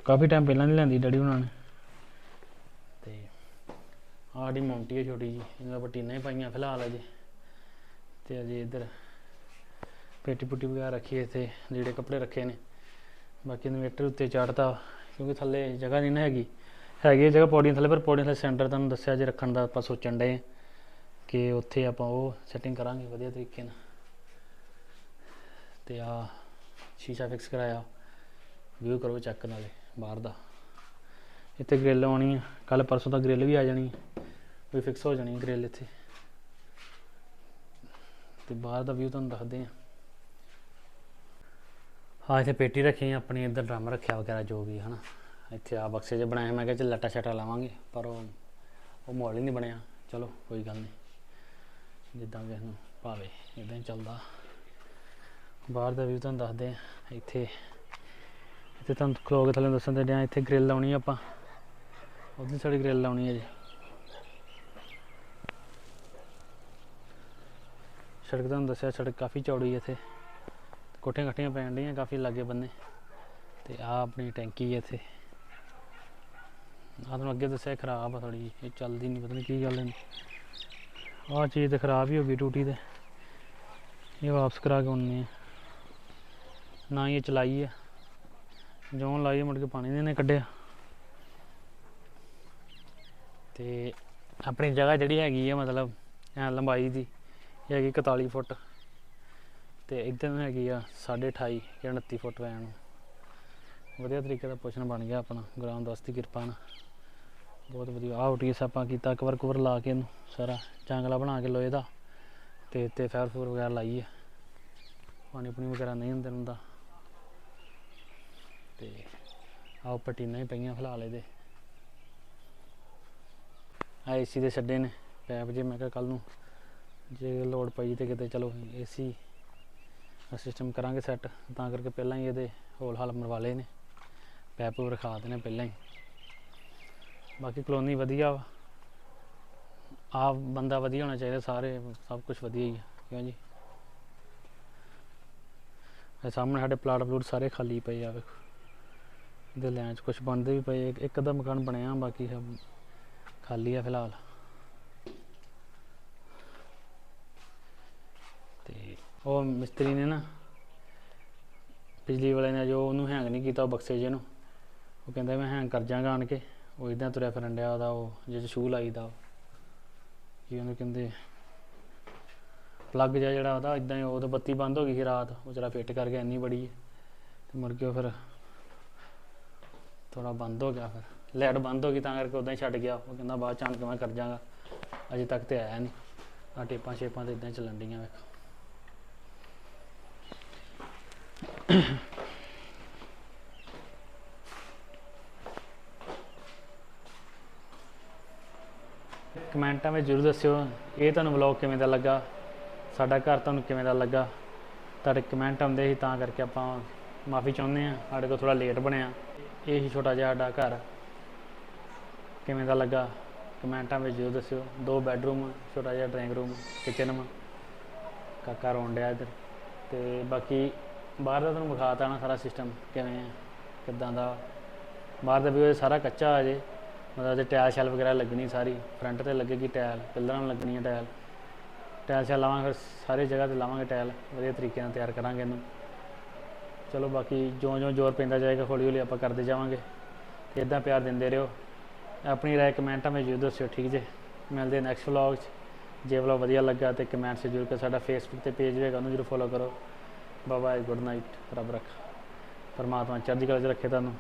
A: ਕਾਫੀ ਟਾਈਮ ਪਹਿਲਾਂ ਦੀ ਲਿਆਂਦੀ ਡੈਡੀ ਉਹਨਾਂ ਨੇ। ਤੇ ਆੜੀ ਮੌਂਟੀ ਹੈ ਛੋਟੀ ਜੀ ਇਹਨਾਂ ਪੱਟੀ ਨਹੀਂ ਪਾਈਆਂ ਫਿਲਹਾਲ ਅਜੇ। ਤੇ ਅਜੇ ਇੱਧਰ ਪੇਟੀ ਪੁੱਟੀ ਵਗੈਰਾ ਰੱਖੀ ਇੱਥੇ ਜਿਹੜੇ ਕੱਪੜੇ ਰੱਖੇ ਨੇ। ਬਾਕੀ ਇਨਵੇਟਰ ਉੱਤੇ ਚੜ੍ਹਤਾ ਕਿਉਂਕਿ ਥੱਲੇ ਜਗ੍ਹਾ ਨਹੀਂ ਨਾ ਹੈਗੀ। ਹੈਗੀ ਹੈ ਜਗ੍ਹਾ ਪੌੜੀਆਂ ਥੱਲੇ, ਪਰ ਪੌੜੀਆਂ ਥੱਲੇ ਸੈਂਟਰ ਤੁਹਾਨੂੰ ਦੱਸਿਆ ਜੇ ਰੱਖਣ ਦਾ ਆਪਾਂ ਸੋਚਣ ਡਏ ਕਿ ਉੱਥੇ ਆਪਾਂ ਉਹ ਸੈਟਿੰਗ ਕਰਾਂਗੇ ਵਧੀਆ ਤਰੀਕੇ ਨਾਲ। ਤੇ ਆ ਸ਼ੀਸ਼ਾ ਫਿਕਸ ਕਰਾਇਆ ਵਿਊ ਕਰੋ ਚੈੱਕ ਨਾਲੇ ਬਾਹਰ ਦਾ। ਇੱਥੇ ਗ੍ਰਿਲ ਆਉਣੀ ਆ ਕੱਲ ਪਰਸੋਂ ਤਾਂ ਗ੍ਰਿਲ ਵੀ ਆ ਜਾਣੀ ਵੀ ਫਿਕਸ ਹੋ ਜਾਣੀ ਗ੍ਰਿਲ ਇੱਥੇ। ਤੇ ਬਾਹਰ ਦਾ ਵਿਊ ਤੁਹਾਨੂੰ ਦੱਸਦੇ ਆ ਹਾਂ, ਇੱਥੇ ਪੇਟੀ ਰੱਖੀ ਆਪਣੀ ਇੱਧਰ ਡਰਮ ਰੱਖਿਆ ਵਗੈਰਾ ਜੋ ਵੀ, ਹਨਾ। ਇੱਥੇ ਆ ਬਕਸੇ ਜੇ ਬਣਾਏ, ਮੈਂ ਕਿਹਾ ਚੱਲ ਲੱਟਾ ਛਟਾ ਲਾਵਾਂਗੇ, ਪਰ ਉਹ ਉਹ ਮਾਡਲ ਹੀ ਨਹੀਂ ਬਣਿਆ। ਚਲੋ, ਕੋਈ ਗੱਲ ਨਹੀਂ। ਜਿੱਦਾਂ ਵੀ ਇਹਨੂੰ ਭਾਵੇਂ ਇਦਾਂ ਹੀ ਚੱਲਦਾ। ਬਾਹਰ ਦਾ ਵੀ ਤੁਹਾਨੂੰ ਦੱਸਦੇ ਆ, ਇੱਥੇ ਇੱਥੇ ਤੁਹਾਨੂੰ ਖਲੋ ਕੇ ਥੱਲੇ ਦੱਸਣ ਦੇ ਡਿਆ, ਇੱਥੇ ਗ੍ਰਿਲ ਲਾਉਣੀ ਆਪਾਂ। ਉਹਦੀ ਸਾਡੀ ਗ੍ਰਿਲ ਲਾਉਣੀ ਹੈ ਜੀ। ਸੜਕ ਤੁਹਾਨੂੰ ਦੱਸਿਆ, ਸੜਕ ਕਾਫੀ ਚੌੜੀ ਹੈ ਇੱਥੇ। ਕੋਠੀਆਂ ਕੱਟੀਆਂ ਪੈਣ ਡੀਆਂ ਕਾਫੀ ਲਾਗੇ ਬੰਨੇ। ਤੇ ਆ ਆਪਣੀ ਟੈਂਕੀ ਹੈ ਇੱਥੇ। ਆ ਤੁਹਾਨੂੰ ਅੱਗੇ ਦੱਸਿਆ ਖਰਾਬ ਆ ਥੋੜੀ ਇਹ ਚੱਲਦੀ ਨਹੀਂ ਪਤਾ ਨਹੀਂ ਕੀ ਗੱਲ ਹੈ ਆਹ ਚੀਜ਼ ਤੇ ਖਰਾਬ ਹੀ ਹੋ ਗਈ ਟੂਟੀ ਤੇ। ਇਹ ਵਾਪਸ ਕਰਾ ਕੇ ਆਉਣੀ ਹੈ ਨਾ ਹੀ ਇਹ ਚਲਾਈ ਆ। ਜਿਉਂ ਲਾਈ ਮੁੜ ਕੇ ਪਾਣੀ ਦੇ ਨੇ ਕੱਢਿਆ। ਤੇ ਆਪਣੀ ਜਗ੍ਹਾ ਜਿਹੜੀ ਹੈਗੀ ਹੈ ਮਤਲਬ ਲੰਬਾਈ ਦੀ, ਇਹ ਹੈਗੀ 41 ਫੁੱਟ। ਤੇ ਇੱਧਰ ਹੈਗੀ ਆ 28.5 ਜਾਂ 29 ਫੁੱਟ ਵੈਣ। ਨੂੰ ਵਧੀਆ ਤਰੀਕੇ ਦਾ ਪੋਸ਼ਣ ਬਣ ਗਿਆ ਆਪਣਾ ਗੁਰਾਂ ਦਾਸ ਦੀ ਕਿਰਪਾ ਨਾਲ। ਬਹੁਤ ਵਧੀਆ। ਆਹ ਓਟੀਐਸ ਆਪਾਂ ਕੀਤਾ ਕਵਰ ਕਵਰ ਲਾ ਕੇ ਇਹਨੂੰ ਸਾਰਾ ਚਾਂਗਲਾ ਬਣਾ ਕੇ ਲੋਹੇ ਦਾ ਤੇ ਉੱਤੇ ਫੈਰ ਫੂਰ ਵਗੈਰਾ ਲਾਈ ਆ ਪਾਣੀ ਪੂਣੀ ਵਗੈਰਾ ਨਹੀਂ ਅੰਦਰ ਹੁੰਦਾ। ਤੇ ਆਹ ਉੱਪਰ ਹੀ ਪਈਆਂ ਫਿਲਹਾਲ ਇਹਦੇ। ਆ ਏਸੀ ਦੇ ਛੱਡੇ ਨੇ। ਪੈਪ ਜੇ ਮੈਂ ਕਿਹਾ ਕੱਲ ਨੂੰ ਜੇ ਲੋਡ ਪਈ ਤੇ ਕਿਤੇ ਚਲੋ ਏਸੀ ਸਿਸਟਮ ਕਰਾਂਗੇ ਸੈੱਟ ਤਾਂ ਕਰਕੇ ਪਹਿਲਾਂ ਹੀ ਇਹਦੇ ਹੋਲ ਹਾਲ ਮਰਵਾ ਲਏ ਨੇ। ਪੈਪ ਰਖਾ ਦੇ ਨੇ ਪਹਿਲਾਂ ਹੀ। ਬਾਕੀ ਕਲੋਨੀ ਵਧੀਆ ਵਾ। ਆ ਬੰਦਾ ਵਧੀਆ ਹੋਣਾ ਚਾਹੀਦਾ, ਸਾਰੇ ਸਭ ਕੁਝ ਵਧੀਆ ਹੀ ਆ। ਕਿਉਂ ਜੀ? ਇਹ ਸਾਹਮਣੇ ਸਾਡੇ ਪਲਾਟ ਪਲੂਟ ਸਾਰੇ ਖਾਲੀ ਪਏ ਆ, ਵੇਖੋ। ਇਹਦੇ ਲੈਣ ਚ ਕੁਝ ਬਣਦੇ ਵੀ ਪਏ ਇੱਕ ਅੱਧਾ ਮਕਾਨ ਬਣਿਆ, ਬਾਕੀ ਸਭ ਖਾਲੀ ਆ ਫਿਲਹਾਲ। ਉਹ ਮਿਸਤਰੀ ਨੇ ਨਾ ਬਿਜਲੀ ਵਾਲੇ ਨੇ ਜੋ ਉਹਨੂੰ ਹੈਂਗ ਨਹੀਂ ਕੀਤਾ ਉਹ ਬਕਸੇ ਜੇ ਨੂੰ ਉਹ ਕਹਿੰਦਾ ਮੈਂ ਹੈਂਗ ਕਰ ਜਾਗਾ ਆਣ ਕੇ। ਉਹ ਇਦਾਂ ਤੁਰਿਆ ਫਿਰਨ ਡਿਆ ਉਹਦਾ, ਉਹ ਜਿਹਦੇ 'ਚ ਸ਼ੂ ਲਾਈਦਾ ਕੀ ਉਹਨੂੰ ਕਹਿੰਦੇ ਪਲੱਗ ਜਿਹਾ ਜਿਹੜਾ ਉਹਦਾ ਇਦਾਂ ਹੀ ਉਹ ਤਾਂ ਬੱਤੀ ਬੰਦ ਹੋ ਗਈ ਸੀ ਰਾਤ, ਉਹ ਜਰਾ ਫਿੱਟ ਕਰਕੇ ਗਿਆ, ਇੰਨੀ ਬੜੀ ਹੈ। ਤੇ ਮੁੜ ਕੇ ਉਹ ਫਿਰ ਥੋੜਾ ਬੰਦ ਹੋ ਗਿਆ ਫਿਰ। ਲਾਈਟ ਬੰਦ ਹੋ ਗਈ ਤਾਂ ਕਰਕੇ ਉਦਾਂ ਹੀ ਛੱਡ ਗਿਆ। ਉਹ ਕਹਿੰਦਾ ਬਾਅਦ ਚ ਆਣ ਕੇ ਮੈਂ ਕਰ ਜਾਗਾ ਅਜੇ ਤੱਕ ਤੇ ਆਇਆ ਨਹੀਂ। ਆ ਟੇਪਾਂ ਸ਼ੇਪਾਂ ਤੇ ਇਦਾਂ ਚੱਲਣ ਡੀਆਂ ਵੇਖੋ। ਕਮੈਂਟਾਂ ਵਿੱਚ ਜ਼ਰੂਰ ਦੱਸਿਓ, ਇਹ ਤੁਹਾਨੂੰ ਵਲੌਗ ਕਿਵੇਂ ਦਾ ਲੱਗਾ? ਸਾਡਾ ਘਰ ਤੁਹਾਨੂੰ ਕਿਵੇਂ ਦਾ ਲੱਗਾ? ਤੁਹਾਡੇ ਕਮੈਂਟ ਆਉਂਦੇ ਸੀ, ਤਾਂ ਕਰਕੇ ਆਪਾਂ ਮਾਫੀ ਚਾਹੁੰਦੇ ਹਾਂ, ਸਾਡੇ ਕੋਲ ਥੋੜਾ ਲੇਟ ਬਣਿਆ। ਇਹ ਹੀ ਛੋਟਾ ਜਿਹਾ ਸਾਡਾ ਘਰ ਕਿਵੇਂ ਦਾ ਲੱਗਾ? ਕਮੈਂਟਾਂ ਵਿੱਚ ਜ਼ਰੂਰ ਦੱਸਿਓ। ਦੋ ਬੈੱਡਰੂਮ ਛੋਟਾ ਜਿਹਾ ਡਰਾਇੰਗ ਰੂਮ ਕਿਚਨ ਵਾ। ਕਾਕਾ ਰੋਣ ਡਿਆ ਇੱਧਰ। ਤੇ ਬਾਕੀ ਬਾਹਰ ਦਾ ਤੁਹਾਨੂੰ ਵਿਖਾਤਾ ਨਾ ਸਾਰਾ ਸਿਸਟਮ ਕਿਵੇਂ ਹੈ ਕਿੱਦਾਂ ਦਾ। ਬਾਹਰ ਦਾ ਵੀ ਸਾਰਾ ਕੱਚਾ ਜੇ। ਮਤਲਬ ਤੇ ਟਾਇਲ ਸ਼ੈਲ ਵਗੈਰਾ ਲੱਗਣੀ ਸਾਰੀ ਫਰੰਟ ਤੇ ਲੱਗੇਗੀ ਟਾਇਲ ਪਿੱਲਰਾਂ ਨੂੰ ਲੱਗਣੀ ਹੈ ਟਾਇਲ ਟਾਇਲ ਸ਼ੈਲ ਲਾਵਾਂਗੇ ਫਿਰ ਸਾਰੇ ਜਗ੍ਹਾ ਤੇ ਲਾਵਾਂਗੇ ਟਾਇਲ ਵਧੀਆ ਤਰੀਕੇ ਨਾਲ ਤਿਆਰ ਕਰਾਂਗੇ ਇਹਨੂੰ। ਚਲੋ ਬਾਕੀ ਜਿਉਂ ਜਿਉਂ ਜ਼ੋਰ ਪੈਂਦਾ ਜਾਏਗਾ ਹੌਲੀ ਹੌਲੀ ਆਪਾਂ ਕਰਦੇ ਜਾਵਾਂਗੇ। ਤੇ ਇਦਾਂ ਪਿਆਰ ਦਿੰਦੇ ਰਹੋ। ਆਪਣੀ ਰਾਏ ਕਮੈਂਟਾਂ ਵਿੱਚ ਜ਼ਰੂਰ ਦੱਸਿਓ, ਠੀਕ ਜੇ? ਮਿਲਦੇ ਨੈਕਸਟ ਵਲੌਗ 'ਚ। ਜੇ ਵਲੌਗ ਵਧੀਆ ਲੱਗਾ ਤੇ ਕਮੈਂਟ 'ਚ ਜ਼ਰੂਰ ਕਰੋ ਸਾਡਾ ਫੇਸਬੁੱਕ ਤੇ ਪੇਜ ਹੋਏਗਾ ਉਹਨੂੰ ਜ਼ਰੂਰ ਫੋਲੋ ਕਰੋ। ਬਾਏ ਗੁੱਡ ਨਾਈਟ ਰੱਬ ਰੱਖਾ। ਪਰਮਾਤਮਾ ਚੜ੍ਹਦੀ ਕਲਾ 'ਚ ਰੱਖੇ ਤੁਹਾਨੂੰ।